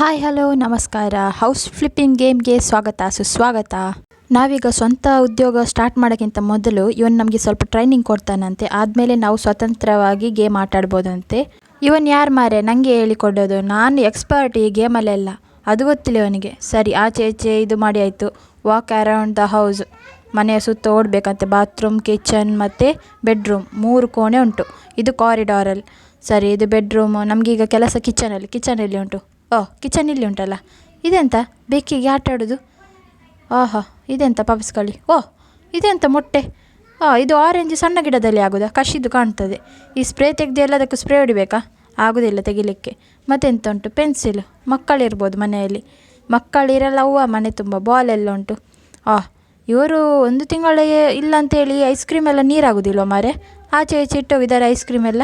Hi hello ನಮಸ್ಕಾರ. House flipping ಗೇಮ್ಗೆ ಸ್ವಾಗತ, ಸುಸ್ವಾಗತ. ನಾವೀಗ ಸ್ವಂತ ಉದ್ಯೋಗ ಸ್ಟಾರ್ಟ್ ಮಾಡೋಕ್ಕಿಂತ ಮೊದಲು ಇವನ್ ನಮಗೆ ಸ್ವಲ್ಪ ಟ್ರೈನಿಂಗ್ ಕೊಡ್ತಾನಂತೆ. ಆದಮೇಲೆ ನಾವು ಸ್ವತಂತ್ರವಾಗಿ ಗೇಮ್ ಆಟಾಡ್ಬೋದಂತೆ. ಇವನ್ ಯಾರು ಮಾರೆ? ನನಗೆ ಹೇಳಿಕೊಡೋದು. ನಾನು ಎಕ್ಸ್ಪರ್ಟ್ ಈ ಗೇಮಲ್ಲೆಲ್ಲ ಅದು ಗೊತ್ತಿಲ್ಲ ಇವನಿಗೆ ಸರಿ, ಆಚೆ, ಈಚೆ ಇದು ಮಾಡಿ ಆಯಿತು. ವಾಕ್ ಅರೌಂಡ್ ದ ಹೌಸ್ ಮನೆಯ ಸುತ್ತ ಓಡಬೇಕಂತೆ. ಬಾತ್ರೂಮ್ ಕಿಚನ್ ಮತ್ತು ಬೆಡ್ರೂಮ್ ಮೂರು ಕೋಣೆ ಉಂಟು. ಇದು ಕಾರಿಡಾರಲ್ಲಿ ಸರಿ, ಇದು ಬೆಡ್ರೂಮು ನಮಗೀಗ ಕೆಲಸ ಕಿಚನಲ್ಲಿ ಕಿಚನಲ್ಲಿ ಉಂಟು. ಓ ಕಿಚನ್ ಇಲ್ಲಿ ಉಂಟಲ್ಲ. ಇದೆಂತ? ಬೆಕ್ಕಿಗೆ ಆಟ ಆಡೋದು? ಆಹಾ, ಇದೆಂತ ಪಪ್ಸ್ಕಳಿ? ಓ, ಇದೆಂತ ಮೊಟ್ಟೆ? ಹಾಂ ಇದು ಆರೆಂಜ್ ಸಣ್ಣ ಗಿಡದಲ್ಲಿ ಆಗೋದಾ? ಕಷಿದು ಕಾಣ್ತದೆ. ಈ ಸ್ಪ್ರೇ ತೆಗೆದು ಎಲ್ಲದಕ್ಕೂ ಸ್ಪ್ರೇ ಹೊಡಿಬೇಕಾ? ಆಗೋದಿಲ್ಲ ತೆಗಿಲಿಕ್ಕೆ. ಮತ್ತೆಂತ ಉಂಟು ಪೆನ್ಸಿಲ್ ಮಕ್ಕಳಿರ್ಬೋದು ಮನೆಯಲ್ಲಿ. ಮಕ್ಕಳಿರಲ್ಲ, ಅವ್ವ ಮನೆ ತುಂಬ ಬಾಲ್ ಎಲ್ಲ ಉಂಟು. ಆ, ಇವರು ಒಂದು ತಿಂಗಳ ಇಲ್ಲ ಅಂತೇಳಿ ಐಸ್ ಕ್ರೀಮ್ ಎಲ್ಲ ನೀರಾಗೋದಿಲ್ವ ಮಾರೆ? ಆಚೆ ಈಚೆ ಇಟ್ಟೋಗಿದ್ದಾರೆ ಐಸ್ ಕ್ರೀಮ್ ಎಲ್ಲ?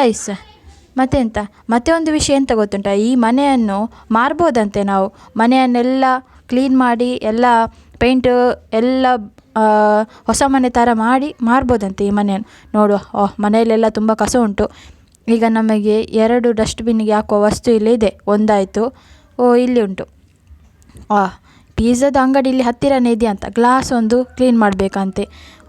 ಐಸ್. ಮತ್ತೆಂತ? ಮತ್ತೆ ಒಂದು ವಿಷಯ ಎಂತ ಗೊತ್ತುಂಟ? ಈ ಮನೆಯನ್ನು ಮಾರ್ಬೋದಂತೆ ನಾವು? ಮನೆಯನ್ನೆಲ್ಲ ಕ್ಲೀನ್ ಮಾಡಿ, ಎಲ್ಲ ಪೇಂಟ್ ಎಲ್ಲ ಹೊಸ ಮನೆ ಥರ ಮಾಡಿ ಮಾರ್ಬೋದಂತೆ ಈ ಮನೆಯನ್ನು? ನೋಡುವ. ಓಹ್ ಮನೆಯಲ್ಲೆಲ್ಲ ತುಂಬ ಕಸ ಉಂಟು. ಈಗ ನಮಗೆ ಎರಡು ಡಸ್ಟ್ಬಿನ್ನಿಗೆ ಹಾಕುವ ವಸ್ತು ಇಲ್ಲಿ ಇದೆ. ಒಂದಾಯಿತು. ಓ, ಇಲ್ಲಿ ಉಂಟು. ಆ ಪಿಝದ ಅಂಗಡಿ ಇಲ್ಲಿ ಹತ್ತಿರನೇ ಇದೆಯಂತ? ಗ್ಲಾಸ್ ಒಂದು ಕ್ಲೀನ್ ಮಾಡಬೇಕಂತೆ.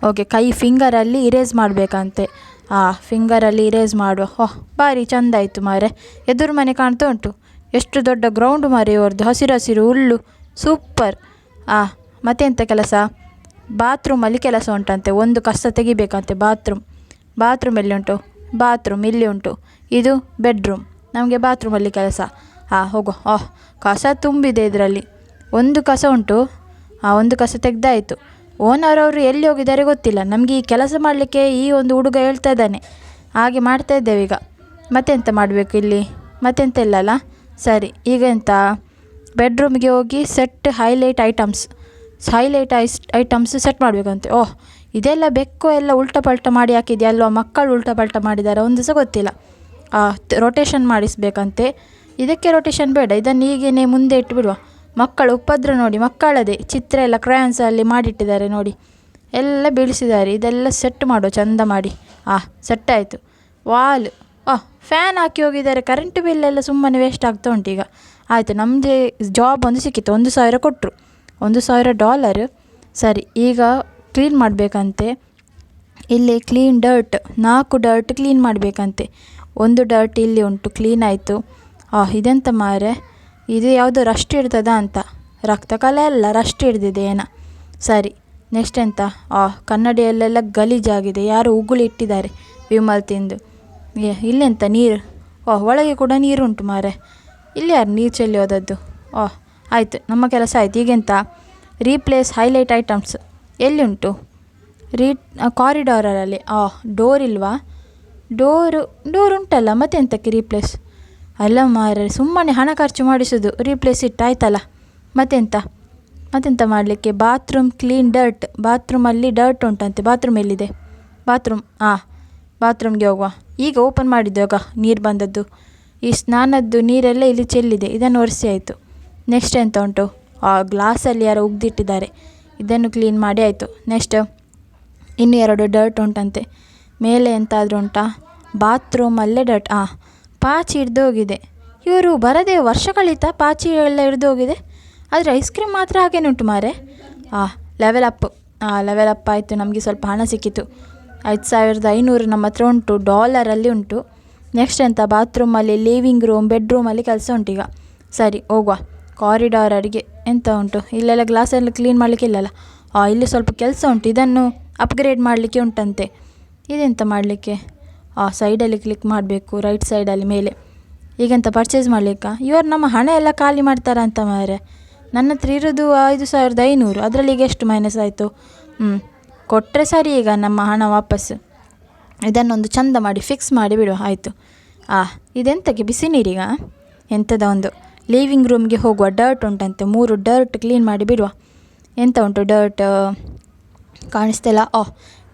ಓಕೆ ಕೈ ಫಿಂಗರಲ್ಲಿ ಇರೇಸ್ ಮಾಡಬೇಕಂತೆ. ಆ ಫಿಂಗರಲ್ಲಿ ಇರೇಸ್ ಮಾಡುವ. ಓಹ್ ಭಾರಿ ಚಂದ ಆಯಿತು ಮಾರೆ ಎದುರು ಮನೆ ಕಾಣ್ತಾ ಉಂಟು. ಎಷ್ಟು ದೊಡ್ಡ ಗ್ರೌಂಡ್ ಮಾರೆ ಇವ್ರದ್ದು. ಹಸಿರು ಹಸಿರು ಹುಲ್ಲು. ಸೂಪರ್ ಆ, ಮತ್ತೆಂತ ಕೆಲಸ? ಬಾತ್ರೂಮಲ್ಲಿ ಕೆಲಸ ಉಂಟಂತೆ. ಒಂದು ಕಸ ತೆಗಿಬೇಕಂತೆ ಬಾತ್ರೂಮ್ ಬಾತ್ರೂಮ್ ಎಲ್ಲಿ ಉಂಟು? ಬಾತ್ರೂಮ್ ಇಲ್ಲಿ ಉಂಟು. ಇದು ಬೆಡ್ರೂಮ್ ನಮಗೆ ಬಾತ್ರೂಮಲ್ಲಿ ಕೆಲಸ. ಹಾಂ ಹೋಗು. ಓಹ್ ಕಸ ತುಂಬಿದೆ ಇದರಲ್ಲಿ. ಒಂದು ಕಸ ಉಂಟು. ಆ, ಒಂದು ಕಸ ತೆಗ್ದಾಯಿತು. ಓನರ್ ಅವರು ಎಲ್ಲಿ ಹೋಗಿದ್ದಾರೆ ಗೊತ್ತಿಲ್ಲ. ನಮಗೆ ಈ ಕೆಲಸ ಮಾಡಲಿಕ್ಕೆ ಈ ಒಂದು ಹುಡುಗ ಹೇಳ್ತಾ ಇದ್ದಾನೆ. ಹಾಗೆ ಮಾಡ್ತಾ ಇದ್ದೇವೆ ಈಗ. ಮತ್ತೆಂತ ಮಾಡಬೇಕು ಇಲ್ಲಿ? ಮತ್ತೆಂತ ಇಲ್ಲಲ್ಲ ಸರಿ, ಈಗ ಎಂತ? ಬೆಡ್ರೂಮ್ಗೆ ಹೋಗಿ set highlight items highlight ice items set ಮಾಡಬೇಕಂತೆ. ಓಹ್, ಇದೆಲ್ಲ ಬೆಕ್ಕು ಎಲ್ಲ ಉಲ್ಟ ಪಲ್ಟ ಮಾಡಿ ಹಾಕಿದೆಯಲ್ವ ಅಲ್ವಾ? ಮಕ್ಕಳು ಉಲ್ಟ ಪಲ್ಟ ಮಾಡಿದ್ದಾರೆ ಒಂದು ಸಹ ಗೊತ್ತಿಲ್ಲ. ರೊಟೇಷನ್ ಮಾಡಿಸ್ಬೇಕಂತೆ. ಇದಕ್ಕೆ ರೊಟೇಷನ್ ಬೇಡ. ಇದನ್ನು ಈಗೇನೆ ಮುಂದೆ ಇಟ್ಬಿಡುವ. ಮಕ್ಕಳು ಉಪದ್ರ ನೋಡಿ, ಮಕ್ಕಳದೇ ಚಿತ್ರ ಎಲ್ಲ ಕ್ರಯಾನ್ಸಲ್ಲಿ ಮಾಡಿಟ್ಟಿದ್ದಾರೆ ನೋಡಿ. ಎಲ್ಲ ಬೀಳಿಸಿದ್ದಾರೆ. ಇದೆಲ್ಲ ಸೆಟ್ ಮಾಡುವ ಚಂದ ಮಾಡಿ. ಆ ಸೆಟ್ ಆಯಿತು. ವಾಲ್ ಆ ಫ್ಯಾನ್ ಹಾಕಿ ಹೋಗಿದ್ದಾರೆ. ಕರೆಂಟ್ ಬಿಲ್ ಎಲ್ಲ ಸುಮ್ಮನೆ ವೇಸ್ಟ್ ಆಗ್ತಾ ಉಂಟು ಈಗ. ಆಯಿತು ನಮ್ಮದೇ ಜಾಬ್ ಒಂದು ಸಿಕ್ಕಿತ್ತು. ಒಂದು ಸಾವಿರ ಕೊಟ್ಟರು ಒಂದು ಸಾವಿರ ಡಾಲರ್ ಸರಿ, ಈಗ ಕ್ಲೀನ್ ಮಾಡಬೇಕಂತೆ. ಇಲ್ಲಿ ಕ್ಲೀನ್ ಡರ್ಟ್ ನಾಲ್ಕು ಡರ್ಟ್ ಕ್ಲೀನ್ ಮಾಡಬೇಕಂತೆ. ಒಂದು ಡರ್ಟ್ ಇಲ್ಲಿ ಉಂಟು. ಕ್ಲೀನ್ ಆಯಿತು. ಇದೆಂತ ಮಾರೆ? ಇದು ಯಾವುದೋ ರಸ್ಟ್ ಇರ್ತದ ಅಂತ. ರಕ್ತ ಕಲೆ ಅಲ್ಲ ರಸ್ಟ್ ಹಿಡ್ದಿದೆ ಏನ. ಸರಿ ನೆಕ್ಸ್ಟ್ ಎಂತ? ಆ, ಕನ್ನಡಿಯಲ್ಲೆಲ್ಲ ಗಲೀಜಾಗಿದೆ, ಯಾರು ಉಗುಳು ಇಟ್ಟಿದ್ದಾರೆ? ವಿಮಲ್ ತಿಂದು. ಇಲ್ಲೆಂತ ನೀರು? ಓಹ್ ಒಳಗೆ ಕೂಡ ನೀರುಂಟು ಮಾರೆ ಇಲ್ಲಿ ಯಾರು ನೀರು ಚೆಲ್ಲಿ ಹೋದದ್ದು? ಓಹ್ ಆಯಿತು, ನಮ್ಮ ಕೆಲಸ ಆಯ್ತು. ಈಗೆಂತ? ರೀಪ್ಲೇಸ್ ಹೈಲೈಟ್ ಐಟಮ್ಸ್ ಎಲ್ಲಿ ಉಂಟು ರೀ ಕಾರಿಡಾರಲ್ಲಿ ಆ ಡೋರ್ ಇಲ್ವಾ? ಡೋರು ಡೋರ್ ಉಂಟಲ್ಲ, ಮತ್ತೆಂತಕ್ಕೆ ರೀಪ್ಲೇಸ್ ಅಲ್ಲ ಮಾರ್ರೆ, ಸುಮ್ಮನೆ ಹಣ ಖರ್ಚು ಮಾಡಿಸೋದು ರೀಪ್ಲೇಸ್ ಇಟ್ಟಾಯ್ತಲ್ಲ. ಮತ್ತೆಂತ? ಮತ್ತೆಂತ ಮಾಡಲಿಕ್ಕೆ? ಬಾತ್ರೂಮ್ ಕ್ಲೀನ್ ಡರ್ಟ್ ಬಾತ್ರೂಮಲ್ಲಿ ಡರ್ಟ್ ಉಂಟಂತೆ. ಬಾತ್ರೂಮ್ ಎಲ್ಲಿದೆ? ಬಾತ್ರೂಮ್ ಹಾಂ ಬಾತ್ರೂಮ್ಗೆ ಹೋಗುವ. ಈಗ ಓಪನ್ ಮಾಡಿದ್ದಾಗ ನೀರು ಬಂದದ್ದು. ಈ ಸ್ನಾನದ್ದು ನೀರೆಲ್ಲ ಇಲ್ಲಿ ಚೆಲ್ಲಿದೆ. ಇದನ್ನು ಒರೆಸಿ ಆಯಿತು. ನೆಕ್ಸ್ಟ್ ಎಂತ ಉಂಟು? ಆ ಗ್ಲಾಸಲ್ಲಿ ಯಾರೋ ಉಗ್ದಿಟ್ಟಿದ್ದಾರೆ. ಇದನ್ನು ಕ್ಲೀನ್ ಮಾಡಿ ಆಯಿತು. ನೆಕ್ಸ್ಟ್ ಇನ್ನು ಎರಡು ಡರ್ಟ್ ಉಂಟಂತೆ. ಮೇಲೆ ಎಂತಾದರೂ ಉಂಟಾ? ಬಾತ್ರೂಮಲ್ಲೇ ಡರ್ಟ್ ಹಾಂ ಪಾಚಿ ಹಿಡ್ದು ಹೋಗಿದೆ ಇವರು ಬರದೆ ವರ್ಷ ಕಳೀತಾ ಪಾಚಿ ಎಲ್ಲ ಹಿಡ್ದು ಹೋಗಿದೆ ಆದರೆ ಐಸ್ ಕ್ರೀಮ್ ಮಾತ್ರ ಹಾಗೇ ಉಂಟು ಮಾರೆ. ಆ ಲೆವೆಲ್ ಅಪ್ ಆ ಲೆವೆಲ್ ಅಪ್ ಆಯಿತು. ನಮಗೆ ಸ್ವಲ್ಪ ಹಣ ಸಿಕ್ಕಿತು. ಐದು ಸಾವಿರದ ಐನೂರು ನಮ್ಮ ಹತ್ರ ಉಂಟು. ಡಾಲರಲ್ಲಿ ಉಂಟು. ನೆಕ್ಸ್ಟ್ ಎಂತ? ಬಾತ್ರೂಮಲ್ಲಿ ಲಿವಿಂಗ್ ರೂಮ್ ಬೆಡ್ರೂಮಲ್ಲಿ ಕೆಲಸ ಉಂಟೀಗ ಸರಿ, ಹೋಗುವ. ಕಾರಿಡಾರ್ ಅಡಿಗೆ ಎಂತ ಉಂಟು? ಇಲ್ಲೆಲ್ಲ ಗ್ಲಾಸೆಲ್ಲ ಕ್ಲೀನ್ ಮಾಡಲಿಕ್ಕೆ ಇಲ್ಲಲ್ಲ? ಆ, ಇಲ್ಲಿ ಸ್ವಲ್ಪ ಕೆಲಸ ಉಂಟು. ಇದನ್ನು ಅಪ್ಗ್ರೇಡ್ ಮಾಡಲಿಕ್ಕೆ ಉಂಟಂತೆ. ಇದೆಂತ ಮಾಡಲಿಕ್ಕೆ? ಸೈಡಲ್ಲಿ ಕ್ಲಿಕ್ ಮಾಡಬೇಕು ರೈಟ್ ಸೈಡಲ್ಲಿ ಮೇಲೆ. ಈಗೆಂತ ಪರ್ಚೇಸ್ ಮಾಡಲಿಕ್ಕೆ? ಇವರು ನಮ್ಮ ಹಣ ಎಲ್ಲ ಖಾಲಿ ಮಾಡ್ತಾರಂತ ಮಾರೆ ನನ್ನ ಹತ್ರ ಇರೋದು ಐದು ಸಾವಿರದ ಐನೂರು, ಅದರಲ್ಲಿ ಈಗ ಎಷ್ಟು ಮೈನಸ್ ಆಯಿತು? ಹ್ಞೂ ಕೊಟ್ಟರೆ ಸರಿ ಈಗ ನಮ್ಮ ಹಣ ವಾಪಸ್ಸು. ಇದನ್ನೊಂದು ಚಂದ ಮಾಡಿ ಫಿಕ್ಸ್ ಮಾಡಿ ಬಿಡುವ ಆಯಿತು. ಆ, ಇದೆಂತಕ್ಕೆ ಬಿಸಿ ನೀರಿಗ? ಎಂಥದ ಒಂದು? ಲಿವಿಂಗ್ ರೂಮ್ಗೆ ಹೋಗುವ ಡರ್ಟ್ ಉಂಟಂತೆ, ಮೂರು ಡರ್ಟ್ ಕ್ಲೀನ್ ಮಾಡಿ ಬಿಡುವ. ಎಂತ ಉಂಟು ಡರ್ಟ್ ಕಾಣಿಸ್ತಿಲ್ಲ. ಓಹ್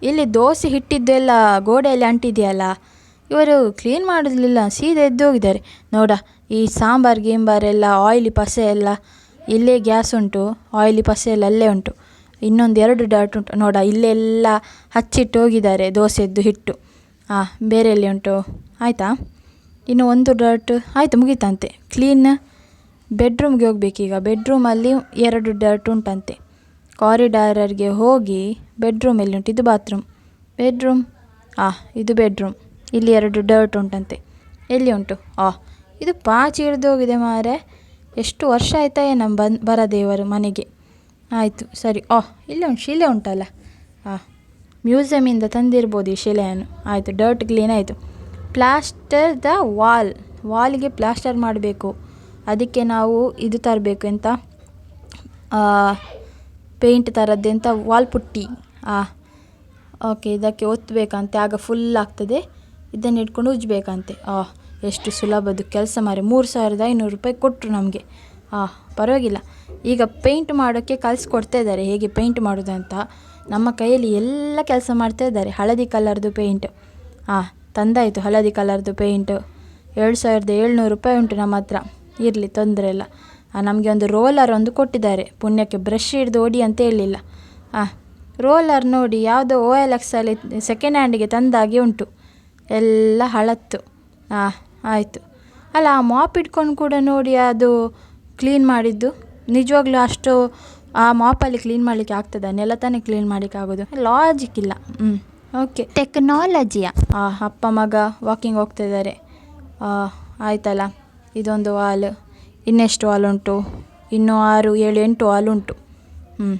ಇಲ್ಲಿ ದೋಸೆ ಹಿಟ್ಟಿದ್ದೆಲ್ಲ ಗೋಡೆಯಲ್ಲಿ ಅಂಟಿದೆಯಲ್ಲ, ಇವರು ಕ್ಲೀನ್ ಮಾಡೋದಿಲ್ಲ, ಸೀದಾ ಎದ್ದು ಹೋಗಿದ್ದಾರೆ ನೋಡ, ಈ ಸಾಂಬಾರು ಗೀಂಬಾರೆಲ್ಲ ಆಯಿಲಿ ಪಸೆ ಎಲ್ಲ, ಇಲ್ಲೇ ಗ್ಯಾಸ್ ಉಂಟು ಆಯಿಲಿ ಪಸೆ ಎಲ್ಲ ಅಲ್ಲೇ ಉಂಟು. ಇನ್ನೊಂದು ಎರಡು ಡರ್ಟ್ ಉಂಟು. ನೋಡ ಇಲ್ಲೆಲ್ಲ ಹಚ್ಚಿಟ್ಟು ಹೋಗಿದ್ದಾರೆ ದೋಸೆದ್ದು ಹಿಟ್ಟು. ಹಾಂ ಬೇರೆ ಎಲ್ಲಿ ಉಂಟು? ಆಯಿತಾ? ಇನ್ನು ಒಂದು ಡರ್ಟ್ ಆಯಿತು, ಮುಗೀತಂತೆ. ಕ್ಲೀನ್ ಬೆಡ್ರೂಮ್ಗೆ ಹೋಗ್ಬೇಕೀಗ. ಬೆಡ್ರೂಮಲ್ಲಿ ಎರಡು ಡರ್ಟ್ ಉಂಟಂತೆ. ಕಾರಿಡಾರರ್ಗೆ ಹೋಗಿ ಬೆಡ್ರೂಮ್ ಎಲ್ಲಿ ಉಂಟು ಇದು ಬಾತ್ರೂಮ್. ಬೆಡ್ರೂಮ್? ಆ, ಇದು ಬೆಡ್ರೂಮ್. ಇಲ್ಲಿ ಎರಡು ಡರ್ಟ್ ಉಂಟಂತೆ. ಎಲ್ಲಿ ಉಂಟು ಆ, ಇದು ಪಾಚಿ ಹೋಗಿದೆ ಮಾರೆ. ಎಷ್ಟು ವರ್ಷ ಆಯ್ತಾ ನಮ್ಮ ಬಂದು ಬರದೇವರು ಮನೆಗೆ? ಆಯಿತು, ಸರಿ. ಆ, ಇಲ್ಲೇ ಉಂಟು, ಶಿಲೆ ಉಂಟಲ್ಲ? ಆ, ಮ್ಯೂಸಿಯಮಿಂದ ತಂದಿರ್ಬೋದು ಈ ಶಿಲೆಯನ್ನು. ಆಯಿತು, ಡರ್ಟ್ ಕ್ಲೀನ್ ಆಯಿತು. Plaster the wall. ವಾಲ್ಗೆ ಪ್ಲಾಸ್ಟರ್ ಮಾಡಬೇಕು. ಅದಕ್ಕೆ ನಾವು ಇದು ತರಬೇಕು ಎಂತ? ಪೇಂಟ್ ಥರದ್ದೆಂಥ ವಾಲ್ ಪುಟ್ಟಿ. ಆ, ಓಕೆ, ಇದಕ್ಕೆ ಒತ್ತಬೇಕಂತೆ ಆಗ ಫುಲ್ ಆಗ್ತದೆ. ಇದನ್ನು ಇಟ್ಕೊಂಡು ಉಜ್ಜಬೇಕಂತೆ ಆ, ಎಷ್ಟು ಸುಲಭದ ಕೆಲಸ ಮಾರೆ. ಮೂರು ಸಾವಿರದ ಐನೂರು ರೂಪಾಯಿ ಕೊಟ್ಟರು ನಮಗೆ. ಆ, ಪರವಾಗಿಲ್ಲ. ಈಗ ಪೇಂಟ್ ಮಾಡೋಕ್ಕೆ ಕಲಿಸ್ಕೊಡ್ತಾ ಇದ್ದಾರೆ. ಹೇಗೆ ಪೇಂಟ್ ಮಾಡೋದಂತ ನಮ್ಮ ಕೈಯಲ್ಲಿ ಎಲ್ಲ ಕೆಲಸ ಮಾಡ್ತಾ ಇದ್ದಾರೆ. ಹಳದಿ ಕಲರ್ದು ಪೇಂಟ್ ಹಾಂ ತಂದಾಯಿತು ಹಳದಿ ಕಲರ್ದು ಪೇಂಟು ಎರಡು ಸಾವಿರದ ಏಳ್ನೂರು ರೂಪಾಯಿ ಉಂಟು ನಮ್ಮ ಹತ್ರ. ಇರಲಿ, ತೊಂದರೆ ಇಲ್ಲ. ನಮಗೆ ಒಂದು ರೋಲರ್ ಒಂದು ಕೊಟ್ಟಿದ್ದಾರೆ. ಪುಣ್ಯಕ್ಕೆ ಬ್ರಷ್ ಹಿಡ್ದು ಓಡಿ ಅಂತ ಹೇಳಿಲ್ಲ ಹಾಂ ರೋಲರ್ ನೋಡಿ ಯಾವುದೋ ಓ ಎಲ್ ಎಕ್ಸಲ್ಲಿ ಸೆಕೆಂಡ್ ಹ್ಯಾಂಡಿಗೆ ತಂದಾಗಿ ಉಂಟು. ಎಲ್ಲ ಹಳತ್ತು. ಹಾಂ ಆಯಿತು. ಅಲ್ಲ ಆ ಮಾಪ್ ಇಟ್ಕೊಂಡು ಕೂಡ ನೋಡಿ ಅದು ಕ್ಲೀನ್ ಮಾಡಿದ್ದು. ನಿಜವಾಗ್ಲೂ ಅಷ್ಟು ಆ ಮಾಪಲ್ಲಿ ಕ್ಲೀನ್ ಮಾಡಲಿಕ್ಕೆ ಆಗ್ತದ? ನೆಲ ತಾನೇ ಕ್ಲೀನ್ ಮಾಡಲಿಕ್ಕೆ ಆಗೋದು? ಲಾಜಿಕ್ ಇಲ್ಲ. ಹ್ಞೂ ಓಕೆ ಟೆಕ್ನಾಲಜಿಯ ಆ ಅಪ್ಪ ಮಗ ವಾಕಿಂಗ್ ಹೋಗ್ತಾ ಇದ್ದಾರೆ. ಆಯ್ತಲ್ಲ. ಇದೊಂದು ವಾಲ್ ಇನ್ನೆಷ್ಟು ಹಾಲು ಉಂಟು? ಇನ್ನೂ ಆರು, ಏಳು, ಎಂಟು ಹಾಲು ಉಂಟು. ಹ್ಞೂ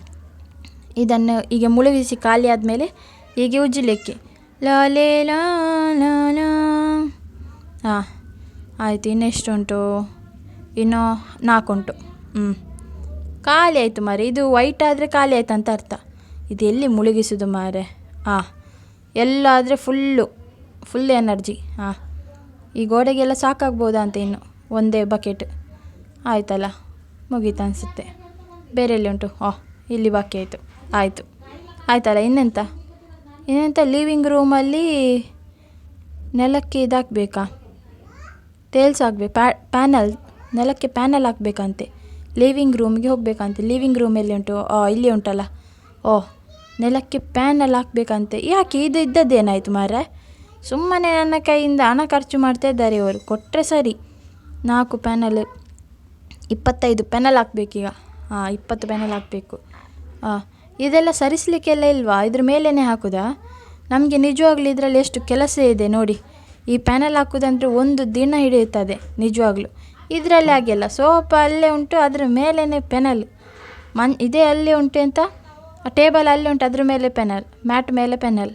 ಇದನ್ನು ಈಗ ಮುಳುಗಿಸಿ ಖಾಲಿ ಆದಮೇಲೆ ಹೀಗೆ ಉಜ್ಜಲಿಕ್ಕೆ. ಲಾಲೇ ಲಾ ಲಾ ಲಾ ಹಾಂ, ಆಯಿತು, ಇನ್ನೆಷ್ಟು ಉಂಟು? ಇನ್ನೂ ನಾಲ್ಕು ಉಂಟು. ಹ್ಞೂ ಖಾಲಿ ಆಯಿತು ಮಾರೆ ಇದು ವೈಟ್ ಆದರೆ ಖಾಲಿ ಆಯ್ತು ಅಂತ ಅರ್ಥ. ಇದು ಎಲ್ಲಿ ಮುಳುಗಿಸೋದು ಮಾರೆ ಹಾಂ ಎಲ್ಲ ಆದರೆ ಫುಲ್ಲು, ಫುಲ್ ಎನರ್ಜಿ. ಹಾಂ, ಈ ಗೋಡೆಗೆಲ್ಲ ಸಾಕಾಗ್ಬೋದಾ ಅಂತ ಇನ್ನು? ಒಂದೇ ಬಕೆಟ್ ಆಯ್ತಲ್ಲ, ಮುಗೀತು ಅನಿಸುತ್ತೆ. ಬೇರೆ ಎಲ್ಲಿ ಉಂಟು? ಓಹ್ ಇಲ್ಲಿ ಬಾಕಿ ಆಯಿತು. ಆಯಿತು. ಆಯ್ತಲ್ಲ, ಇನ್ನೆಂತ? ಇನ್ನೆಂತ ಲಿವಿಂಗ್ ರೂಮಲ್ಲಿ ನೆಲಕ್ಕೆ ಇದಾಕಬೇಕಾ? ಟೇಲ್ಸ್ ಹಾಕ್ಬೇಕು, ಪ್ಯಾ, ಪ್ಯಾನಲ್, ನೆಲಕ್ಕೆ ಪ್ಯಾನಲ್ ಹಾಕಬೇಕಂತೆ. ಲಿವಿಂಗ್ ರೂಮ್ಗೆ ಹೋಗಬೇಕಂತೆ. ಲಿವಿಂಗ್ ರೂಮ್ ಎಲ್ಲಿ ಉಂಟು? ಇಲ್ಲಿ ಉಂಟಲ್ಲ. ಓ, ನೆಲಕ್ಕೆ ಪ್ಯಾನಲ್ ಹಾಕಬೇಕಂತೆ. ಯಾಕೆ, ಇದು ಇದ್ದದ್ದೇನಾಯಿತು ಮಾರೆ ಸುಮ್ಮನೆ ನನ್ನ ಕೈಯಿಂದ ಹಣ ಖರ್ಚು ಮಾಡ್ತಾ ಇದ್ದಾರೆ ಇವರು. ಕೊಟ್ಟರೆ ಸರಿ. ನಾಲ್ಕು ಪ್ಯಾನಲ್ ಇಪ್ಪತ್ತೈದು ಪೆನಲ್ ಹಾಕ್ಬೇಕೀಗ. ಹಾಂ ಇಪ್ಪತ್ತು ಪೆನಲ್ ಹಾಕಬೇಕು. ಹಾಂ ಇದೆಲ್ಲ ಸರಿಸಲಿಕ್ಕೆಲ್ಲ ಇಲ್ವಾ? ಇದ್ರ ಮೇಲೇ ಹಾಕೋದಾ? ನಮಗೆ ನಿಜವಾಗ್ಲೂ ಇದರಲ್ಲಿ ಎಷ್ಟು ಕೆಲಸ ಇದೆ ನೋಡಿ. ಈ ಪ್ಯಾನಲ್ ಹಾಕೋದಂದ್ರೆ ಒಂದು ದಿನ ಹಿಡಿಯುತ್ತದೆ, ನಿಜವಾಗ್ಲೂ. ಇದರಲ್ಲಿ ಆಗಿಲ್ಲ ಸೋಪ ಅಲ್ಲೇ ಉಂಟು, ಅದರ ಮೇಲೇ ಪೆನಲ್. ಮನ್, ಇದೇ ಅಲ್ಲಿ ಉಂಟು ಅಂತ ಟೇಬಲ್ ಅಲ್ಲಿ ಉಂಟು, ಅದ್ರ ಮೇಲೆ ಪೆನಲ್, ಮ್ಯಾಟ್ ಮೇಲೆ ಪೆನಲ್.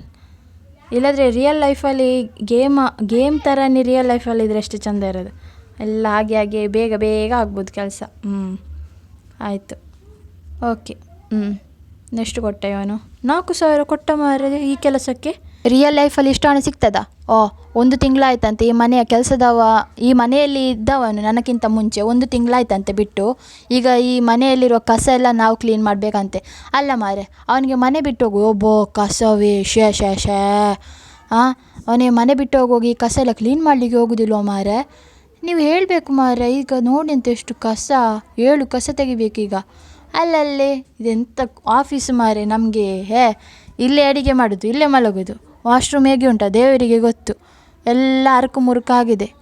ಇಲ್ಲದ್ರೆ ರಿಯಲ್ ಲೈಫಲ್ಲಿ ಗೇಮ್ ಗೇಮ್ ಥರನೇ ರಿಯಲ್ ಲೈಫಲ್ಲಿ ಇದ್ರೆ ಎಷ್ಟು ಚೆಂದ ಇರೋದು. ಎಲ್ಲ ಹಾಗೆ ಹಾಗೆ ಬೇಗ ಬೇಗ ಆಗ್ಬೋದು ಕೆಲಸ. ಹ್ಞೂ ಆಯಿತು. ಓಕೆ ಹ್ಞೂ ಎಷ್ಟು ಕೊಟ್ಟೆ ಇವನು. ನಾಲ್ಕು ಸಾವಿರ ಕೊಟ್ಟ ಮಾರೆ ಈ ಕೆಲಸಕ್ಕೆ? ರಿಯಲ್ ಲೈಫಲ್ಲಿ ಇಷ್ಟು ಹಣ ಸಿಗ್ತದಾ? ಓ, ಒಂದು ತಿಂಗಳಾಯ್ತಂತೆ ಈ ಮನೆಯ ಕೆಲಸದವ, ಈ ಮನೆಯಲ್ಲಿ ಇದ್ದವನು ನನಗಿಂತ ಮುಂಚೆ ಒಂದು ತಿಂಗಳಾಯ್ತಂತೆ ಬಿಟ್ಟು, ಈಗ ಈ ಮನೆಯಲ್ಲಿರುವ ಕಸ ಎಲ್ಲ ನಾವು ಕ್ಲೀನ್ ಮಾಡಬೇಕಂತೆ. ಅಲ್ಲ ಮಾರೆ, ಅವನಿಗೆ ಮನೆ ಬಿಟ್ಟು ಹೋಗು. ಒಬ್ಬೋ ಕಸವೇ, ಶೇ ಶೇ ಶೇ. ಹಾಂ ಅವನಿಗೆ ಮನೆ ಬಿಟ್ಟು ಹೋಗೋಗಿ ಕಸ ಎಲ್ಲ ಕ್ಲೀನ್ ಮಾಡಲಿಕ್ಕೆ ಹೋಗುದಿಲ್ವ ಮಾರೆ? ನೀವು ಹೇಳಬೇಕು ಮಾರ ಈಗ ನೋಡಿ ಅಂತ ಎಷ್ಟು ಕಸ, ಏಳು ಕಸ ತೆಗಿಬೇಕೀಗ. ಅಲ್ಲಲ್ಲೇ ಇದೆಂಥ ಆಫೀಸ್ ಮಾರೆ ನಮಗೆ, ಹೇ, ಇಲ್ಲೇ ಅಡಿಗೆ ಮಾಡೋದು, ಇಲ್ಲೇ ಮಲಗೋದು. ವಾಶ್ರೂಮ್ ಹೇಗೆ ಉಂಟ? ದೇವರಿಗೆ ಗೊತ್ತು. ಎಲ್ಲ ಅರಕು ಮುರುಕು ಆಗಿದೆ.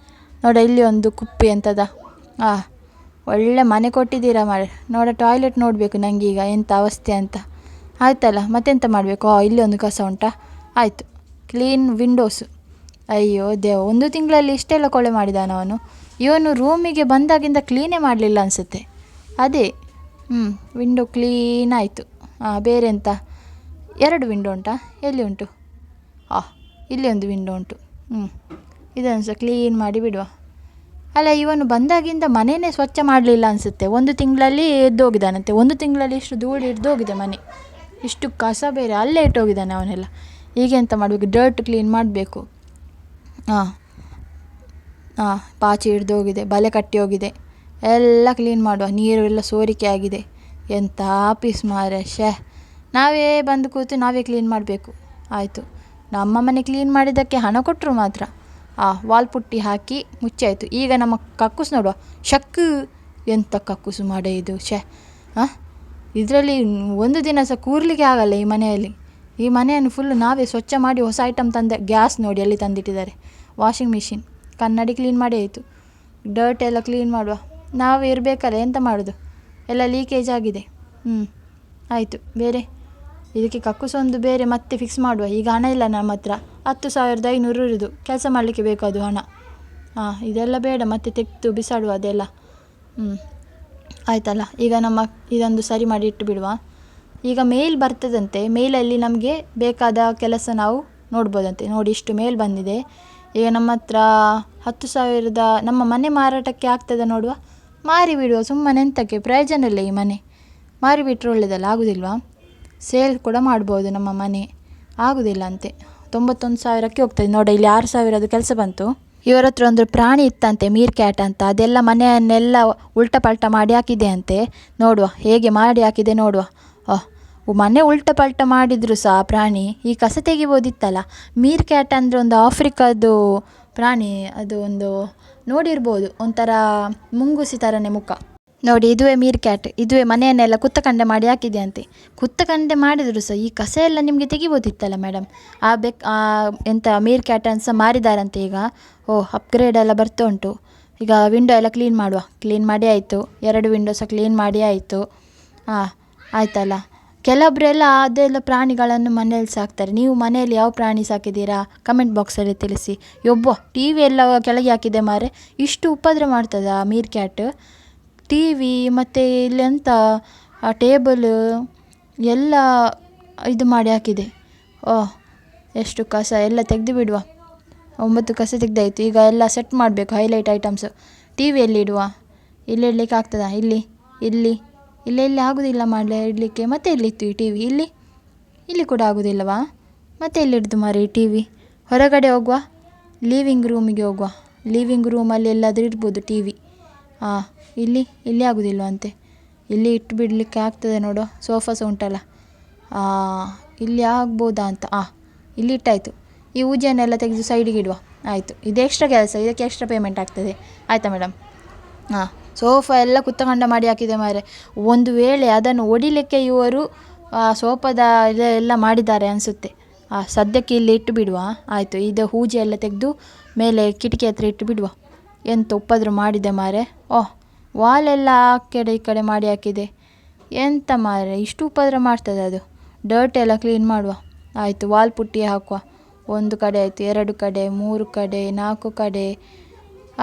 ನೋಡ, ಇಲ್ಲಿ ಒಂದು ಕುಪ್ಪಿ ಅಂತದ ಆ, ಒಳ್ಳೆ ಮನೆ ಕೊಟ್ಟಿದ್ದೀರಾ ಮಾರೆ ನೋಡ ಟಾಯ್ಲೆಟ್ ನೋಡಬೇಕು ನನಗೆ ಈಗ ಎಂಥ ಅವಸ್ಥೆ ಅಂತ. ಆಯ್ತಲ್ಲ, ಮತ್ತೆಂತ ಮಾಡಬೇಕು? ಇಲ್ಲಿ ಒಂದು ಕಸ ಉಂಟಾ? ಆಯಿತು. ಕ್ಲೀನ್ ವಿಂಡೋಸು ಅಯ್ಯೋ ದೇವ, ಒಂದು ತಿಂಗಳಲ್ಲಿ ಇಷ್ಟೆಲ್ಲ ಕೊಳೆ ಮಾಡಿದಾನ ಅವನು? ಇವನು ರೂಮಿಗೆ ಬಂದಾಗಿಂದ ಕ್ಲೀನೇ ಮಾಡಲಿಲ್ಲ ಅನಿಸುತ್ತೆ. ಅದೇ ಹ್ಞೂ ವಿಂಡೋ ಕ್ಲೀನ್ ಆಯಿತು. ಹಾಂ ಬೇರೆ ಎಂತ? ಎರಡು ವಿಂಡೋ ಉಂಟಾ? ಎಲ್ಲಿ ಉಂಟು? ಆ, ಇಲ್ಲಿ ಒಂದು ವಿಂಡೋ ಉಂಟು. ಹ್ಞೂ ಇದನ್ನು ಸಹ ಕ್ಲೀನ್ ಮಾಡಿ ಬಿಡುವ. ಅಲ್ಲ, ಇವನು ಬಂದಾಗಿಂದ ಮನೆಯೇ ಸ್ವಚ್ಛ ಮಾಡಲಿಲ್ಲ ಅನಿಸುತ್ತೆ. ಒಂದು ತಿಂಗಳಲ್ಲಿ ಎದ್ದೋಗಿದ್ದಾನಂತೆ ಒಂದು ತಿಂಗಳಲ್ಲಿ ಇಷ್ಟು ಧೂಳು ಹಿಡ್ದು ಹೋಗಿದೆ ಮನೆ. ಇಷ್ಟು ಕಸ ಬೇರೆ, ಅಲ್ಲೇ ಇಟ್ಟೋಗಿದ್ದಾನೆ ಅವನೆಲ್ಲ. ಈಗ ಎಂತ ಮಾಡಬೇಕು ಡರ್ಟ್ ಕ್ಲೀನ್ ಮಾಡಬೇಕು. ಹಾಂ ಹಾಂ ಪಾಚಿ ಹಿಡ್ದು ಹೋಗಿದೆ ಬಲೆ ಕಟ್ಟಿ ಹೋಗಿದೆ ಎಲ್ಲ ಕ್ಲೀನ್ ಮಾಡುವ ನೀರು ಎಲ್ಲ ಸೋರಿಕೆ ಆಗಿದೆ. ಎಂಥ ಆಫೀಸ್ ಮಾರೆ ಶೇ ನಾವೇ ಬಂದು ಕೂತು ನಾವೇ ಕ್ಲೀನ್ ಮಾಡಬೇಕು. ಆಯಿತು. ನಮ್ಮ ಮನೆ ಕ್ಲೀನ್ ಮಾಡಿದ್ದಕ್ಕೆ ಹಣ ಕೊಟ್ಟರು ಮಾತ್ರ. ಆ ವಾಲ್ ಪುಟ್ಟಿ ಹಾಕಿ ಮುಚ್ಚಾಯಿತು. ಈಗ ನಮ್ಮ ಕಕ್ಕುಸ್ ನೋಡುವ. ಶಕ್ ಎಂಥ ಕಕ್ಕುಸು ಮಾಡೆ ಇದು ಶೇ ಹಾಂ ಇದರಲ್ಲಿ ಒಂದು ದಿನ ಸಹ ಕೂರ್ಲಿಕ್ಕೆ ಆಗಲ್ಲ ಈ ಮನೆಯಲ್ಲಿ. ಈ ಮನೆಯನ್ನು ಫುಲ್ಲು ನಾವೇ ಸ್ವಚ್ಛ ಮಾಡಿ ಹೊಸ ಐಟಮ್ ತಂದೆ ಗ್ಯಾಸ್ ನೋಡಿ ಅಲ್ಲಿ ತಂದಿಟ್ಟಿದ್ದಾರೆ. Washing machine. ಕನ್ನಡಿ ಕ್ಲೀನ್ ಮಾಡಿ ಆಯಿತು. ಡರ್ಟ್ ಎಲ್ಲ ಕ್ಲೀನ್ ಮಾಡುವ. ನಾವು ಇರಬೇಕಲ್ಲ ಎಂತ ಮಾಡೋದು? ಎಲ್ಲ ಲೀಕೇಜ್ ಆಗಿದೆ. ಹ್ಞೂ ಆಯಿತು. ಬೇರೆ? ಇದಕ್ಕೆ ಕಕ್ಕುಸೊಂದು ಬೇರೆ ಮತ್ತೆ ಫಿಕ್ಸ್ ಮಾಡುವ. ಈಗ ಹಣ ಇಲ್ಲ ನಮ್ಮ ಹತ್ರ. ಹತ್ತು ಸಾವಿರದ ಐನೂರು ಇರೋದು. ಕೆಲಸ ಮಾಡಲಿಕ್ಕೆ ಬೇಕು ಅದು ಹಣ. ಹಾಂ ಇದೆಲ್ಲ ಬೇಡ. ಮತ್ತೆ ತೆಗೆದು ಬಿಸಾಡುವ ಅದೆಲ್ಲ. ಹ್ಞೂ ಆಯ್ತಲ್ಲ. ಈಗ ನಮ್ಮ ಇದೊಂದು ಸರಿ ಮಾಡಿ ಇಟ್ಟು ಬಿಡುವ ಈಗ ಮೇಲ್ ಬರ್ತದಂತೆ. ಮೇಲಲ್ಲಿ ನಮಗೆ ಬೇಕಾದ ಕೆಲಸ ನಾವು ನೋಡ್ಬೋದಂತೆ. ನೋಡಿ, ಇಷ್ಟು ಮೇಲ್ ಬಂದಿದೆ. ಈಗ ನಮ್ಮ ಹತ್ರ ಹತ್ತು ಸಾವಿರದ ನಮ್ಮ ಮನೆ ಮಾರಾಟಕ್ಕೆ ಆಗ್ತದೆ ನೋಡುವ. ಮಾರಿ ಬಿಡುವ ಸುಮ್ಮನೆ ಎಂತಕ್ಕೆ? ಪ್ರಯೋಜನ ಇಲ್ಲ ಈ ಮನೆ. ಮಾರಿ ಬಿಟ್ಟರೆ ಒಳ್ಳೆಯದಲ್ಲ ಆಗೋದಿಲ್ವಾ? ಸೇಲ್ ಕೂಡ ಮಾಡ್ಬೋದು ನಮ್ಮ ಮನೆ. ಆಗುವುದಿಲ್ಲ ಅಂತೆ. ತೊಂಬತ್ತೊಂದು ಸಾವಿರಕ್ಕೆ ಹೋಗ್ತದೆ. ನೋಡಿ, ಇಲ್ಲಿ ಆರು ಸಾವಿರದ ಕೆಲಸ ಬಂತು. ಇವರ ಹತ್ರ ಒಂದು ಪ್ರಾಣಿ ಇತ್ತಂತೆ ಮೀರ್ ಕ್ಯಾಟ್ ಅಂತ. ಅದೆಲ್ಲ ಮನೆಯನ್ನೆಲ್ಲ ಉಲ್ಟಾ ಪಲ್ಟ ಮಾಡಿ ಹಾಕಿದೆ ಅಂತೆ. ನೋಡುವ, ಹೇಗೆ ಮಾಡಿ ಹಾಕಿದೆ ನೋಡುವ. ಓಹ್ ಮನೆ ಉಲ್ಟ ಪಲ್ಟ ಮಾಡಿದ್ರು ಸಹ ಆ ಪ್ರಾಣಿ. ಈ ಕಸ ತೆಗಿಬೋದಿತ್ತಲ್ಲ? ಮೀರ್ ಕ್ಯಾಟ್ ಅಂದರೆ ಒಂದು ಆಫ್ರಿಕಾದ್ದು ಪ್ರಾಣಿ, ಅದು ಒಂದು ನೋಡಿರ್ಬೋದು, ಒಂಥರ ಮುಂಗುಸಿ ಥರನೇ ಮುಖ. ನೋಡಿ, ಇದುವೇ ಮೀರ್ ಕ್ಯಾಟ್ ಇದುವೇ ಮನೆಯನ್ನೆಲ್ಲ ಕುತ್ತಕಂಡೆ ಮಾಡಿ ಹಾಕಿದೆ ಅಂತೆ ಕುತ್ತಕಂಡೆ ಮಾಡಿದ್ರು ಸಹ ಈ ಕಸ ಎಲ್ಲ ನಿಮಗೆ ತೆಗಿಬೋದಿತ್ತಲ್ಲ ಮೇಡಮ್ ಆ ಬೆಕ್ ಎಂತ ಮೀರ್ ಕ್ಯಾಟನ್ನು ಸಹ ಮಾರಿದಾರಂತೆ ಈಗ. ಓ ಅಪ್ಗ್ರೇಡ್ ಎಲ್ಲ ಬರ್ತಾ ಉಂಟು. ಈಗ ವಿಂಡೋ ಎಲ್ಲ ಕ್ಲೀನ್ ಮಾಡುವ. ಕ್ಲೀನ್ ಮಾಡಿ ಆಯಿತು. ಎರಡು ವಿಂಡೋ ಸಹ ಕ್ಲೀನ್ ಮಾಡಿ ಆಯಿತು. ಹಾಂ ಆಯ್ತಲ್ಲ? ಕೆಲವೊಬ್ಬರೆಲ್ಲ ಅದೆಲ್ಲ ಪ್ರಾಣಿಗಳನ್ನು ಮನೆಯಲ್ಲಿ ಸಾಕ್ತಾರೆ. ನೀವು ಮನೆಯಲ್ಲಿ ಯಾವ ಪ್ರಾಣಿ ಸಾಕಿದ್ದೀರಾ? ಕಮೆಂಟ್ ಬಾಕ್ಸಲ್ಲಿ ತಿಳಿಸಿ. ಯೊಬ್ಬ ಟಿ ವಿ ಎಲ್ಲ ಕೆಳಗೆ ಹಾಕಿದೆ ಮಾರೆ. ಇಷ್ಟು ಉಪದ್ರ ಮಾಡ್ತದ ಮೀರ್ ಕ್ಯಾಟ್ ಟಿ ವಿ ಮತ್ತು ಇಲ್ಲೆಂತ ಟೇಬಲ್ ಎಲ್ಲ ಇದು ಮಾಡಿ ಹಾಕಿದೆ. ಓ, ಎಷ್ಟು ಕಸ? ಎಲ್ಲ ತೆಗೆದು ಬಿಡುವ. ಒಂಬತ್ತು ಕಸ ತೆಗ್ದಾಯಿತು. ಈಗ ಎಲ್ಲ ಸೆಟ್ ಮಾಡಬೇಕು ಹೈಲೈಟ್ ಐಟಮ್ಸು ಟಿ ವಿಯಲ್ಲಿ ಇಡುವ? ಇಲ್ಲಿ ಇಡ್ಲಿಕ್ಕೆ ಆಗ್ತದಾ? ಇಲ್ಲಿ ಇಲ್ಲಿ. ಇಲ್ಲಿ ಇಲ್ಲಿ ಆಗೋದಿಲ್ಲ ಮಾಡಲ, ಇಡಲಿಕ್ಕೆ. ಮತ್ತೆ ಎಲ್ಲಿತ್ತು ಈ ಟಿ ವಿ ಇಲ್ಲಿ? ಇಲ್ಲಿ ಕೂಡ ಆಗೋದಿಲ್ಲವಾ? ಮತ್ತೆ ಎಲ್ಲಿಡ್ದು ಮಾರಿ ಈ ಟಿ ವಿ ಹೊರಗಡೆ ಹೋಗುವ? ಲೀವಿಂಗ್ ರೂಮಿಗೆ ಹೋಗುವ? ಲೀವಿಂಗ್ ರೂಮಲ್ಲಿ ಎಲ್ಲಾದರೂ ಇಡ್ಬೋದು ಟಿ ವಿ ಹಾಂ ಇಲ್ಲಿ ಇಲ್ಲಿ ಆಗೋದಿಲ್ವಂತೆ ಇಲ್ಲಿ ಇಟ್ಟು ಬಿಡಲಿಕ್ಕೆ ಆಗ್ತದೆ ನೋಡು ಸೋಫಾ ಸಹ ಉಂಟಲ್ಲ. ಇಲ್ಲಿ ಆಗ್ಬೋದಾ ಅಂತ? ಹಾಂ ಇಲ್ಲಿ ಇಟ್ಟಾಯಿತು. ಈ ಊಜೆಯನ್ನೆಲ್ಲ ತೆಗೆದು ಸೈಡಿಗೆ ಇಡುವ. ಆಯಿತು. ಇದು ಎಕ್ಸ್ಟ್ರಾ ಕೆಲಸ, ಇದಕ್ಕೆ ಎಕ್ಸ್ಟ್ರಾ ಪೇಮೆಂಟ್ ಆಗ್ತದೆ. ಆಯಿತಾ ಮೇಡಮ್ ಹಾಂ ಸೋಫಾ ಎಲ್ಲ ಕುತ್ತಕಂಡ ಮಾಡಿ ಹಾಕಿದೆ ಮಾರೆ ಒಂದು ವೇಳೆ ಅದನ್ನು ಒಡಿಲಿಕ್ಕೆ ಇವರು ಸೋಫಾದ ಇದೆಲ್ಲ ಮಾಡಿದ್ದಾರೆ ಅನಿಸುತ್ತೆ. ಆ, ಸದ್ಯಕ್ಕೆ ಇಲ್ಲಿ ಇಟ್ಟು ಬಿಡುವ. ಆಯಿತು, ಇದು ಹೂಜೆ ಎಲ್ಲ ತೆಗೆದು ಮೇಲೆ ಕಿಟಕಿ ಹತ್ರ ಇಟ್ಟು ಬಿಡುವ. ಎಂತ ಉಪ್ಪಾದ್ರೂ ಮಾಡಿದೆ ಮಾರೆ ಓಹ್ ವಾಲೆಲ್ಲ ಆ ಕಡೆ ಈ ಕಡೆ ಮಾಡಿ ಹಾಕಿದೆ. ಎಂತ ಮಾರೆ ಇಷ್ಟು ಉಪದ್ರ ಮಾಡ್ತದೆ ಅದು. ಡರ್ಟ್ ಎಲ್ಲ ಕ್ಲೀನ್ ಮಾಡುವ. ಆಯಿತು, ವಾಲ್ ಪುಟ್ಟಿ ಹಾಕುವ. ಒಂದು ಕಡೆ ಆಯಿತು, ಎರಡು ಕಡೆ, ಮೂರು ಕಡೆ, ನಾಲ್ಕು ಕಡೆ,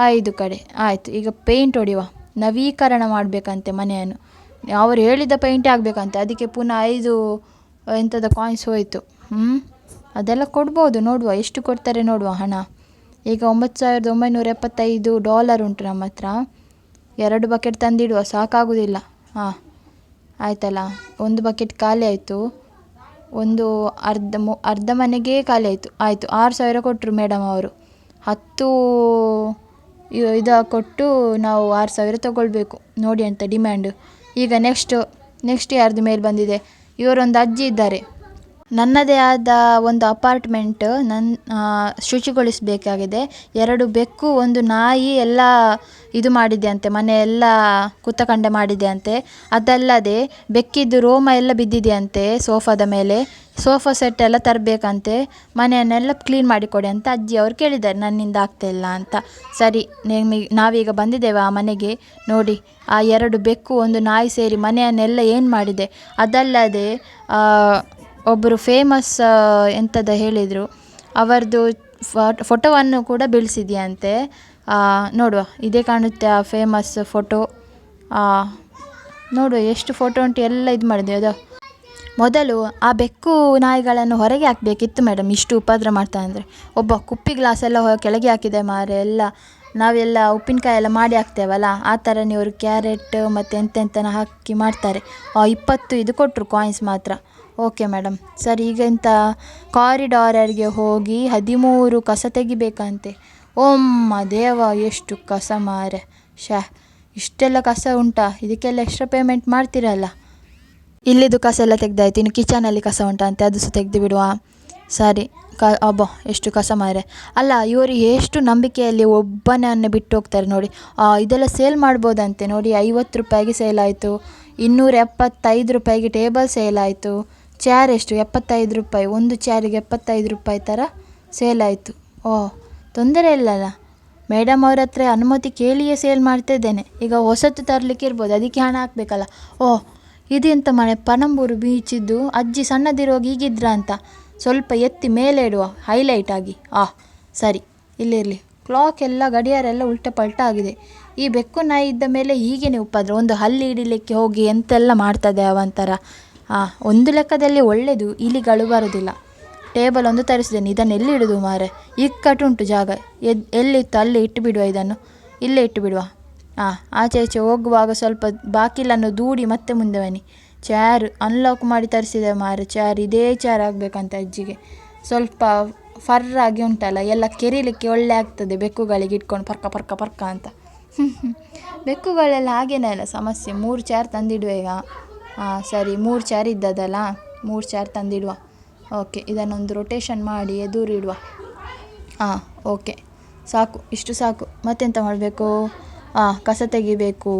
ಐದು ಕಡೆ. ಆಯಿತು, ಈಗ ಪೇಂಟ್ ಹೊಡೆಯುವ ನವೀಕರಣ ಮಾಡಬೇಕಂತೆ ಮನೆಯನ್ನು. ಅವರು ಹೇಳಿದ ಪೇಂಟೇ ಆಗಬೇಕಂತೆ. ಅದಕ್ಕೆ ಪುನಃ ಐದು ಎಂಥದ ಕಾಯಿನ್ಸ್ ಹೋಯಿತು. ಹ್ಞೂ ಅದೆಲ್ಲ ಕೊಡ್ಬೋದು. ನೋಡುವ. ಎಷ್ಟು ಕೊಡ್ತಾರೆ ನೋಡುವ ಹಣ. ಈಗ ಒಂಬತ್ತು ಸಾವಿರದ ಒಂಬೈನೂರ ಎಪ್ಪತ್ತೈದು ಡಾಲರ್ ಉಂಟು ನಮ್ಮ ಹತ್ರ. ಎರಡು ಬಕೆಟ್ ತಂದಿಡುವ. ಸಾಕಾಗೋದಿಲ್ಲ. ಹಾಂ, ಆಯ್ತಲ್ಲ. ಒಂದು ಬಕೆಟ್ ಖಾಲಿ ಆಯಿತು. ಒಂದು ಅರ್ಧ ಮು, ಅರ್ಧ ಮನೆಗೆ ಖಾಲಿ ಆಯಿತು. ಆಯಿತು. ಆರು ಸಾವಿರ ಕೊಟ್ಟರು ಮೇಡಮ್ ಅವರು. ಹತ್ತು ಇದು ಕೊಟ್ಟು ನಾವು ಆರು ಸಾವಿರ ತಗೊಳ್ಬೇಕು. ನೋಡಿ ಅಂತ ಡಿಮ್ಯಾಂಡ್ ಈಗ ನೆಕ್ಸ್ಟು ನೆಕ್ಸ್ಟ್ ಯಾರ್ದು ಮೇಲ್ ಬಂದಿದೆ? ಇವರೊಂದು ಅಜ್ಜಿ ಇದ್ದಾರೆ. ನನ್ನದೇ ಆದ ಒಂದು ಅಪಾರ್ಟ್ಮೆಂಟ್ ನನ್ನ ಶುಚಿಗೊಳಿಸಬೇಕಾಗಿದೆ. ಎರಡು ಬೆಕ್ಕು, ಒಂದು ನಾಯಿ ಎಲ್ಲ ಇದು ಮಾಡಿದೆ ಅಂತೆ, ಮನೆ ಎಲ್ಲ ಕುತ್ತಕಂಡೆ ಮಾಡಿದೆ ಅಂತೆ. ಅದಲ್ಲದೆ ಬೆಕ್ಕಿದ್ದು ರೋಮ ಎಲ್ಲ ಬಿದ್ದಿದೆಯಂತೆ ಸೋಫಾದ ಮೇಲೆ. ಸೋಫಾ ಸೆಟ್ ಎಲ್ಲ ತರಬೇಕಂತೆ. ಮನೆಯನ್ನೆಲ್ಲ ಕ್ಲೀನ್ ಮಾಡಿಕೊಡಿ ಅಂತ ಅಜ್ಜಿ ಅವರು ಕೇಳಿದ್ದಾರೆ. ನನ್ನಿಂದ ಆಗ್ತಾಯಿಲ್ಲ ಅಂತ. ಸರಿ ನಿಮಗೆ ನಾವೀಗ ಬಂದಿದ್ದೇವೆ ಆ ಮನೆಗೆ. ನೋಡಿ, ಆ ಎರಡು ಬೆಕ್ಕು, ಒಂದು ನಾಯಿ ಸೇರಿ ಮನೆಯನ್ನೆಲ್ಲ ಏನು ಮಾಡಿದೆ? ಅದಲ್ಲದೆ ಒಬ್ಬರು ಫೇಮಸ್ ಎಂಥದ್ದು ಹೇಳಿದರು. ಅವರದು ಫೋಟೋವನ್ನು ಕೂಡ ಬೆಳೆಸಿದೆಯಂತೆ. ನೋಡುವ, ಇದೇ ಕಾಣುತ್ತೆ ಆ ಫೇಮಸ್ ಫೋಟೋ. ನೋಡುವ, ಎಷ್ಟು ಫೋಟೋ ಉಂಟು, ಎಲ್ಲ ಇದು ಮಾಡಿದೆ, ಅದು. ಮೊದಲು ಆ ಬೆಕ್ಕು ನಾಯಿಗಳನ್ನು ಹೊರಗೆ ಹಾಕಬೇಕಿತ್ತು ಮೇಡಮ್ ಇಷ್ಟು ಉಪದ್ರ ಮಾಡ್ತಾ ಅಂದರೆ. ಒಬ್ಬ ಕುಪ್ಪಿ ಗ್ಲಾಸ್ ಎಲ್ಲ ಕೆಳಗೆ ಹಾಕಿದೆ ಮಾರೆ, ಎಲ್ಲ. ನಾವೆಲ್ಲ ಉಪ್ಪಿನಕಾಯಿ ಎಲ್ಲ ಮಾಡಿ ಹಾಕ್ತೇವಲ್ಲ, ಆ ಥರನೇ ಇವರು ಕ್ಯಾರೆಟ್ ಮತ್ತು ಎಂತೆಂತನ ಹಾಕಿ ಮಾಡ್ತಾರೆ. ಇಪ್ಪತ್ತು ಇದು ಕೊಟ್ಟರು ಕಾಯಿನ್ಸ್ ಮಾತ್ರ. Okay madam. ಸರ್, ಈಗ ಎಂತ ಕಾರಿಡಾರರ್ಗೆ ಹೋಗಿ ಹದಿಮೂರು ಕಸ ತೆಗಿಬೇಕಂತೆ. ಓಮ್ಮ ದೇವ, ಎಷ್ಟು ಕಸ ಮಾರೆ. ಶಾ ಇಷ್ಟೆಲ್ಲ ಕಸ ಉಂಟಾ? ಇದಕ್ಕೆಲ್ಲ ಎಕ್ಸ್ಟ್ರಾ ಪೇಮೆಂಟ್ ಮಾಡ್ತೀರಲ್ಲ? ಇಲ್ಲಿದು ಕಸ ಎಲ್ಲ ತೆಗ್ದಾಯ್ತು. ಇನ್ನು ಕಿಚನಲ್ಲಿ ಕಸ ಉಂಟಾ ಅಂತೆ, ಅದು ಸಹ ತೆಗೆದು ಬಿಡುವ. ಸರಿ, ಕ, ಅಬ್ಬೋ, ಎಷ್ಟು ಕಸ ಮಾರೆ. ಅಲ್ಲ, ಇವರು ಎಷ್ಟು ನಂಬಿಕೆಯಲ್ಲಿ ಒಬ್ಬನನ್ನು ಬಿಟ್ಟು ಹೋಗ್ತಾರೆ ನೋಡಿ. ಇದೆಲ್ಲ ಸೇಲ್ ಮಾಡ್ಬೋದಂತೆ ನೋಡಿ. ಐವತ್ತು ರೂಪಾಯಿಗೆ ಸೇಲ್ ಆಯಿತು. ಇನ್ನೂರ ಎಪ್ಪತ್ತೈದು ರೂಪಾಯಿಗೆ ಟೇಬಲ್ ಸೇಲ್ ಆಯಿತು. ಚ್ಯಾರ್ ಎಷ್ಟು? ಎಪ್ಪತ್ತೈದು ರೂಪಾಯಿ. ಒಂದು ಚೇರಿಗೆ ಎಪ್ಪತ್ತೈದು ರೂಪಾಯಿ ಥರ ಸೇಲ್ ಆಯಿತು. ಓಹ್ ತೊಂದರೆ ಇಲ್ಲಲ್ಲ? ಮೇಡಮ್ ಅವ್ರ ಹತ್ರ ಅನುಮತಿ ಕೇಳಿಯೇ ಸೇಲ್ ಮಾಡ್ತಾ ಇದ್ದೇನೆ. ಈಗ ಹೊಸತು ತರಲಿಕ್ಕೆ ಇರ್ಬೋದು, ಅದಕ್ಕೆ ಹಣ ಹಾಕಬೇಕಲ್ಲ? ಓಹ್ ಇದೆಂತ ಮನೆ ಪಣಂಬೂರು ಬೀಚಿದ್ದು ಅಜ್ಜಿ ಸಣ್ಣದಿರುವಾಗ ಹೀಗಿದ್ರ ಅಂತ? ಸ್ವಲ್ಪ ಎತ್ತಿ ಮೇಲೆ ಇಡುವ ಹೈಲೈಟ್ ಆಗಿ. ಆ, ಸರಿ ಇಲ್ಲಿರಲಿ ಕ್ಲಾಕ್ ಎಲ್ಲ, ಗಡಿಯಾರ ಎಲ್ಲ ಉಲ್ಟ ಪಲ್ಟ ಆಗಿದೆ. ಈ ಬೆಕ್ಕು ನಾಯಿ ಇದ್ದ ಮೇಲೆ ಹೀಗೇನೆ ಉಪದ್ರ ಒಂದು ಹಲ್ಲಿ ಹಿಡಿಲಿಕ್ಕೆ ಹೋಗಿ ಎಂತೆಲ್ಲ ಮಾಡ್ತದೆ ಅವಂತರ? ಒಂದು ಲೆಕ್ಕದಲ್ಲಿ ಒಳ್ಳೆಯದು ಇಲಿಗಳು ಬರೋದಿಲ್ಲ ಟೇಬಲ್ ಒಂದು ತರಿಸಿದ್ದೇನೆ, ಇದನ್ನು ಎಲ್ಲಿ ಇಡೋದು ಮಾರೆ ಇಕ್ಕಟ್ಟುಂಟು ಜಾಗ. ಎದ್, ಎಲ್ಲಿತ್ತು, ಅಲ್ಲಿ ಇಟ್ಟು ಬಿಡುವ ಇದನ್ನು. ಇಲ್ಲೇ ಇಟ್ಟು ಬಿಡುವ ಹಾಂ ಆಚೆ ಈಚೆ ಹೋಗುವಾಗ ಸ್ವಲ್ಪ ಬಾಕಿಲನ್ನು ದೂಡಿ ಮತ್ತೆ ಮುಂದೆ ಬನ್ನಿ. ಚೇರ್ ಅನ್ಲಾಕ್ ಮಾಡಿ ತರಿಸಿದೆ ಮಾರೆ ಚೇರ್ ಇದೇ ಚೇರ್ ಆಗಬೇಕಂತ ಅಜ್ಜಿಗೆ. ಸ್ವಲ್ಪ ಫರ್ರಾಗಿ ಉಂಟಲ್ಲ, ಎಲ್ಲ ಕೆರಿಲಿಕ್ಕೆ ಒಳ್ಳೆ ಆಗ್ತದೆ ಬೆಕ್ಕುಗಳಿಗೆ ಇಟ್ಕೊಂಡು ಪರ್ಕ ಪರ್ಕ ಪರ್ಕ ಅಂತ. ಬೆಕ್ಕುಗಳೆಲ್ಲ ಹಾಗೇನೇ ಅಲ್ಲ, ಸಮಸ್ಯೆ. ಮೂರು ಚೇರ್ ತಂದಿಡುವ ಈಗ. ಹಾಂ ಸರಿ, ಮೂರು ಚೇರ್ ಇದ್ದದಲ್ಲ? ಮೂರು ಚೇರ್ ತಂದಿಡುವ. ಓಕೆ ಇದನ್ನೊಂದು ರೊಟೇಷನ್ ಮಾಡಿ ಎದುರಿಡುವ ಹಾಂ ಓಕೆ ಸಾಕು, ಇಷ್ಟು ಸಾಕು. ಮತ್ತೆಂತ ಮಾಡಬೇಕು? ಹಾಂ ಕಸ ತೆಗಿಬೇಕು.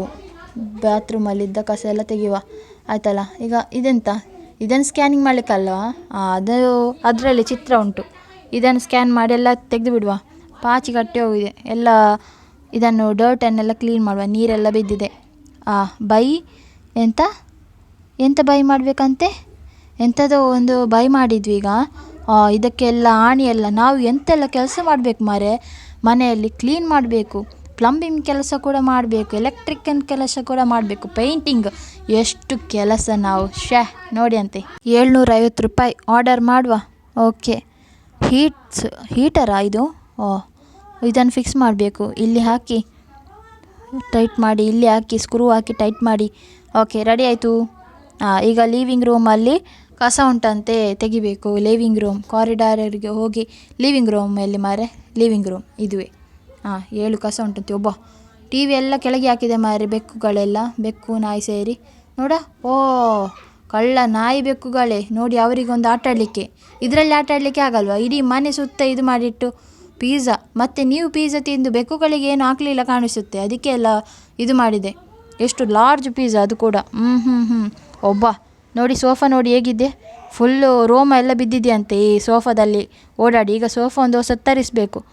ಬಾತ್ರೂಮಲ್ಲಿದ್ದ ಕಸ ಎಲ್ಲ ತೆಗೆಯುವ. ಆಯ್ತಲ್ಲ, ಈಗ ಇದೆಂತ? ಇದನ್ನು ಸ್ಕ್ಯಾನಿಂಗ್ ಮಾಡಲಿಕ್ಕಲ್ವಾ? ಹಾಂ ಅದು ಅದರಲ್ಲಿ ಚಿತ್ರ ಉಂಟು. ಇದನ್ನು ಸ್ಕ್ಯಾನ್ ಮಾಡಿ ಎಲ್ಲ ತೆಗೆದು ಬಿಡುವ ಪಾಚಿ ಕಟ್ಟಿ ಹೋಗಿದೆ. ಎಲ್ಲ ಇದನ್ನು ಡರ್ಟನ್ನೆಲ್ಲ ಕ್ಲೀನ್ ಮಾಡುವ. ನೀರೆಲ್ಲ ಬಿದ್ದಿದೆ. ಹಾಂ ಬೈ, ಎಂತ? ಎಂತ ಬೈ ಮಾಡಬೇಕಂತೆ? ಎಂಥದೋ ಒಂದು ಬೈ ಮಾಡಿದ್ವಿ ಈಗ. ಇದಕ್ಕೆಲ್ಲ ಆಣಿ ಎಲ್ಲ, ನಾವು ಎಂತೆಲ್ಲ ಕೆಲಸ ಮಾಡಬೇಕು ಮಾರೆ? ಮನೆಯಲ್ಲಿ ಕ್ಲೀನ್ ಮಾಡಬೇಕು ಪ್ಲಂಬಿಂಗ್ ಕೆಲಸ ಕೂಡ ಮಾಡಬೇಕು ಎಲೆಕ್ಟ್ರಿಕನ್ ಕೆಲಸ ಕೂಡ ಮಾಡಬೇಕು ಪೇಂಟಿಂಗ್ ಎಷ್ಟು ಕೆಲಸ ನಾವು. ಶ್ಯಾ, ನೋಡಿ ಅಂತೆ. ಏಳ್ನೂರೈವತ್ತು ರೂಪಾಯಿ ಆರ್ಡರ್ ಮಾಡುವ. ಓಕೆ. ಹೀಟ್ಸ್ ಹೀಟರಾ ಇದು? ಓ, ಇದನ್ನು ಫಿಕ್ಸ್ ಮಾಡಬೇಕು. ಇಲ್ಲಿ ಹಾಕಿ ಟೈಟ್ ಮಾಡಿ, ಇಲ್ಲಿ ಹಾಕಿ ಸ್ಕ್ರೂ ಹಾಕಿ ಟೈಟ್ ಮಾಡಿ. ಓಕೆ ರೆಡಿ ಆಯಿತು. ಈಗ ಲೀವಿಂಗ್ ರೂಮಲ್ಲಿ ಕಸ ಉಂಟಂತೆ ತೆಗಿಬೇಕು. ಲಿವಿಂಗ್ ರೂಮ್ ಕಾರಿಡಾರಿಗೆ ಹೋಗಿ ಲಿವಿಂಗ್ ರೂಮಲ್ಲಿ ಮಾರೆ ಲಿವಿಂಗ್ ರೂಮ್ ಇದುವೇ. ಹಾಂ ಏಳು ಕಸ ಉಂಟಂತೆ. ಒಬ್ಬ ಟಿ ವಿ ಎಲ್ಲ ಕೆಳಗೆ ಹಾಕಿದೆ ಮಾರೆ ಬೆಕ್ಕುಗಳೆಲ್ಲ. ಬೆಕ್ಕು, ನಾಯಿ ಸೇರಿ. ನೋಡ, ಓ, ಕಳ್ಳ ನಾಯಿ ಬೆಕ್ಕುಗಳೇ. ನೋಡಿ, ಅವರಿಗೊಂದು ಆಟ ಆಡಲಿಕ್ಕೆ ಇದರಲ್ಲಿ ಆಟ ಆಡಲಿಕ್ಕೆ ಆಗಲ್ವಾ? ಇಡೀ ಮನೆ ಸುತ್ತ ಇದು ಮಾಡಿಟ್ಟು ಪೀಝಾ ಮತ್ತು ನೀವು ಪೀಝಾ ತಿಂದು ಬೆಕ್ಕುಗಳಿಗೆ ಏನು ಹಾಕಲಿಲ್ಲ ಕಾಣಿಸುತ್ತೆ? ಅದಕ್ಕೆ ಎಲ್ಲ ಇದು ಮಾಡಿದೆ. ಎಷ್ಟು ಲಾರ್ಜ್ ಪೀಝಾ ಅದು ಕೂಡ. ಹ್ಞೂ ಹ್ಞೂ ಹ್ಞೂ ಒಬ್ಬ. ನೋಡಿ, ಸೋಫಾ ನೋಡಿ ಹೇಗಿದೆ? ಫುಲ್ಲು ರೋಮ ಎಲ್ಲ ಬಿದ್ದಿದೆಯಂತೆ ಈ ಸೋಫಾದಲ್ಲಿ. ಓಡಾಡಿ, ಈಗ ಸೋಫಾ ಒಂದು ಹೊಸ ತರಿಸಬೇಕು.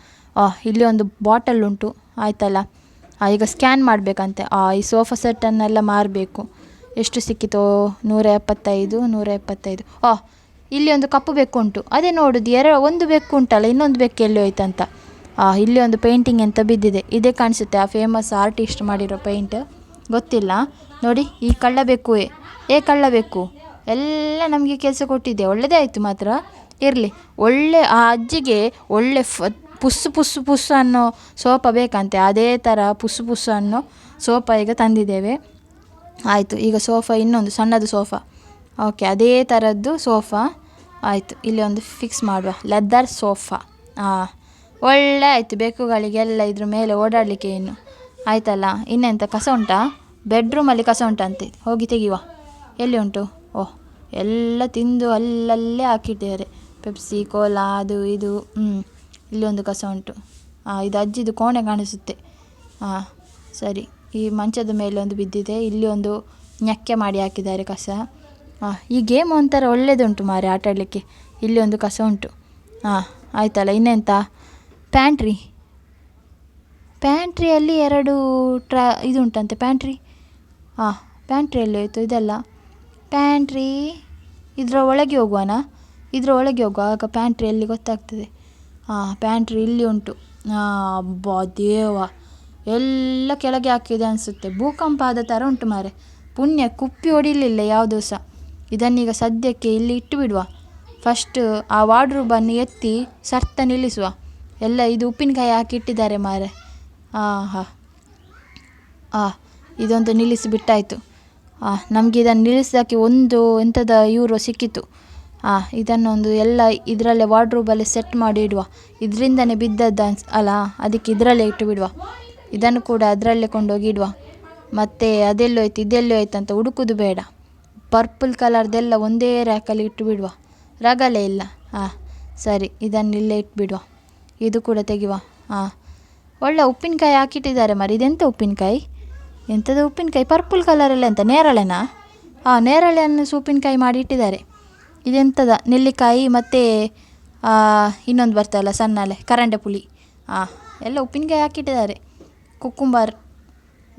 ಇಲ್ಲಿ ಒಂದು ಬಾಟಲ್ ಉಂಟು. ಆಯ್ತಲ್ಲ? ಈಗ ಸ್ಕ್ಯಾನ್ ಮಾಡಬೇಕಂತೆ. ಆ, ಈ ಸೋಫಾ ಸೆಟ್ಟನ್ನೆಲ್ಲ ಮಾರಬೇಕು. ಎಷ್ಟು ಸಿಕ್ಕಿತೋ? ನೂರ ಎಪ್ಪತ್ತೈದು ನೂರ ಎಪ್ಪತ್ತೈದು. ಆ, ಇಲ್ಲಿ ಒಂದು ಕಪ್ಪು ಬೆಕ್ಕು ಉಂಟು. ಅದೇ ನೋಡೋದು, ಎರ, ಒಂದು ಬೆಕ್ಕು ಉಂಟಲ್ಲ, ಇನ್ನೊಂದು ಬೆಕ್ಕು ಎಲ್ಲಿ ಹೋಯ್ತಂತ? ಇಲ್ಲಿ ಒಂದು ಪೇಂಟಿಂಗ್ ಅಂತ ಬಿದ್ದಿದೆ. ಇದೇ ಕಾಣಿಸುತ್ತೆ, ಆ ಫೇಮಸ್ ಆರ್ಟಿಸ್ಟ್ ಮಾಡಿರೋ ಪೇಂಟ್. ಗೊತ್ತಿಲ್ಲ. ನೋಡಿ, ಈ ಕಳ್ಳ ಬೆಕ್ಕುವೆ ಏ ಕಳ್ಳ ಎಲ್ಲ ನಮಗೆ ಕೆಲಸ ಕೊಟ್ಟಿದ್ದೆ. ಒಳ್ಳೆಯದೇ ಆಯಿತು ಮಾತ್ರ. ಇರಲಿ. ಒಳ್ಳೆ ಆ ಅಜ್ಜಿಗೆ ಒಳ್ಳೆ ಫ ಪುಸ್ಸು ಪುಸ್ಸು ಪುಸ್ಸು ಅನ್ನೋ ಸೋಪ ಬೇಕಂತೆ. ಅದೇ ಥರ ಪುಸ್ಸು ಪುಸ್ಸು ಅನ್ನೋ ಸೋಪ ಈಗ ತಂದಿದ್ದೇವೆ. ಆಯಿತು. ಈಗ ಸೋಫಾ, ಇನ್ನೊಂದು ಸಣ್ಣದು ಸೋಫಾ. ಓಕೆ, ಅದೇ ಥರದ್ದು ಸೋಫಾ. ಆಯಿತು. ಇಲ್ಲಿ ಒಂದು ಫಿಕ್ಸ್ ಮಾಡುವ. ಲೆದರ್ ಸೋಫಾ ಹಾಂ ಒಳ್ಳೆ ಆಯಿತು. ಬೆಕ್ಕುಗಳಿಗೆಲ್ಲ ಇದ್ರ ಮೇಲೆ ಓಡಾಡಲಿಕ್ಕೆ ಇನ್ನು ಆಯಿತಲ್ಲ? ಇನ್ನೆಂತ? ಕಸ ಉಂಟಾ? ಬೆಡ್ರೂಮಲ್ಲಿ ಕಸ ಉಂಟಂತೆ. ಹೋಗಿ ತೆಗಿಯುವ. ಎಲ್ಲಿ ಉಂಟು? ಓಹ್ ಎಲ್ಲ ತಿಂದು ಅಲ್ಲಲ್ಲೇ ಹಾಕಿಟ್ಟಿದ್ದಾರೆ. ಪೆಪ್ಸಿ ಕೋಲಾ ಅದು ಇದು ಹ್ಞೂ ಇಲ್ಲಿ ಒಂದು ಕಸ ಉಂಟು. ಹಾಂ ಇದು ಅಜ್ಜಿದು ಕೋಣೆ ಕಾಣಿಸುತ್ತೆ. ಹಾಂ ಸರಿ, ಈ ಮಂಚದ ಮೇಲೆ ಒಂದು ಬಿದ್ದಿದೆ. ಇಲ್ಲಿ ಒಂದು ನೆಕ್ಕೆ ಮಾಡಿ ಹಾಕಿದ್ದಾರೆ ಕಸ. ಹಾಂ ಈ ಗೇಮ್ ಒಂಥರ ಒಳ್ಳೆಯದುಂಟು ಮಾರೆ ಆಟ ಆಡಲಿಕ್ಕೆ. ಇಲ್ಲಿ ಒಂದು ಕಸ ಉಂಟು. ಹಾಂ ಆಯ್ತಲ್ಲ, ಇನ್ನೆಂತ? ಪ್ಯಾಂಟ್ರಿ ಪ್ಯಾಂಟ್ರಿಯಲ್ಲಿ ಎರಡು ಟ್ರಾ ಇದುಂಟಂತೆ ಪ್ಯಾಂಟ್ರಿ ಹಾಂ ಪ್ಯಾಂಟ್ರಿಯಲ್ಲಿ ಹೋಯ್ತು? ಇದೆಲ್ಲ. ಪ್ಯಾಂಟ್ರಿ ಇದರ ಒಳಗೆ ಹೋಗುವನಾ? ಇದರ ಒಳಗೆ ಹೋಗುವ ಆಗ ಪ್ಯಾಂಟ್ರಿ ಎಲ್ಲಿ ಗೊತ್ತಾಗ್ತದೆ. ಹಾಂ ಪ್ಯಾಂಟ್ರಿ ಇಲ್ಲಿ ಉಂಟು. ಅಬ್ಬಾ ದೇವ. ಎಲ್ಲ ಕೆಳಗೆ ಹಾಕಿದೆ ಅನಿಸುತ್ತೆ. ಭೂಕಂಪ ಆದ ಥರ ಉಂಟು ಮಾರೆ. ಪುಣ್ಯ ಕುಪ್ಪಿ ಹೊಡಿಲಿಲ್ಲ ಯಾವುದೂ ಸಹ ಇದನ್ನೀಗ ಸದ್ಯಕ್ಕೆ ಇಲ್ಲಿ ಇಟ್ಟು ಬಿಡುವ ಫಸ್ಟ್ ಆ ವಾರ್ಡ್ರೋಬನ್ನು ಎತ್ತಿ ಸರ್ತ ನಿಲ್ಲಿಸುವ. ಎಲ್ಲ ಇದು ಉಪ್ಪಿನಕಾಯಿ ಹಾಕಿ ಇಟ್ಟಿದ್ದಾರೆ ಮಾರೆ. ಹಾಂ ಹಾಂ ಹಾಂ ಇದೊಂದು ನಿಲ್ಲಿಸಿ ಬಿಟ್ಟಾಯಿತು. ಹಾಂ ನಮಗೆ ಇದನ್ನು ನಿಲ್ಲಿಸೋಕ್ಕೆ ಒಂದು ಎಂಥದ ಯೂರೋ ಸಿಕ್ಕಿತು. ಇದನ್ನೊಂದು ಎಲ್ಲ ಇದರಲ್ಲೇ ವಾರ್ಡ್ರೋಬಲ್ಲಿ ಸೆಟ್ ಮಾಡಿ ಇಡುವ. ಇದರಿಂದನೇ ಬಿದ್ದದ್ದು ಅನ್ಸ್, ಅಲ್ಲ, ಅದಕ್ಕೆ ಇದರಲ್ಲೇ ಇಟ್ಟು ಬಿಡುವ. ಇದನ್ನು ಕೂಡ ಅದರಲ್ಲೇ ಕೊಂಡೋಗಿ ಇಡುವ. ಮತ್ತು ಅದೆಲ್ಲೋಯ್ತು ಇದೆಲ್ಲೋಯ್ತು ಅಂತ ಹುಡುಕುದು ಬೇಡ. ಪರ್ಪಲ್ ಕಲರ್ದೆಲ್ಲ ಒಂದೇ ರ್ಯಾಕಲ್ಲಿ ಇಟ್ಟು ಬಿಡುವ. ರಗಳೆ ಇಲ್ಲ. ಹಾಂ ಸರಿ, ಇದನ್ನು ಇಲ್ಲೇ ಇಟ್ಬಿಡುವ ಇದು ಕೂಡ ತೆಗೆಯುವ. ಹಾಂ ಒಳ್ಳೆ ಉಪ್ಪಿನಕಾಯಿ ಹಾಕಿಟ್ಟಿದ್ದಾರೆ ಮರಿ. ಉಪ್ಪಿನಕಾಯಿ? ಎಂಥದ್ದು ಉಪ್ಪಿನಕಾಯಿ? ಪರ್ಪಲ್ ಕಲರಲ್ಲಿ ಎಂತ ನೇರಳೆನಾ? ಹಾಂ ನೇರಳೆಯನ್ನು ಉಪ್ಪಿನಕಾಯಿ ಮಾಡಿ ಇಟ್ಟಿದ್ದಾರೆ. ಇದೆಂಥದ? ನೆಲ್ಲಿಕಾಯಿ ಮತ್ತು ಇನ್ನೊಂದು ಬರ್ತಲ್ಲ ಸಣ್ಣಲೆ, ಕರಂಡೆ ಪುಳಿ ಹಾಂ ಎಲ್ಲ ಉಪ್ಪಿನಕಾಯಿ ಹಾಕಿಟ್ಟಿದ್ದಾರೆ ಕುಕ್ಕುಂಬರ್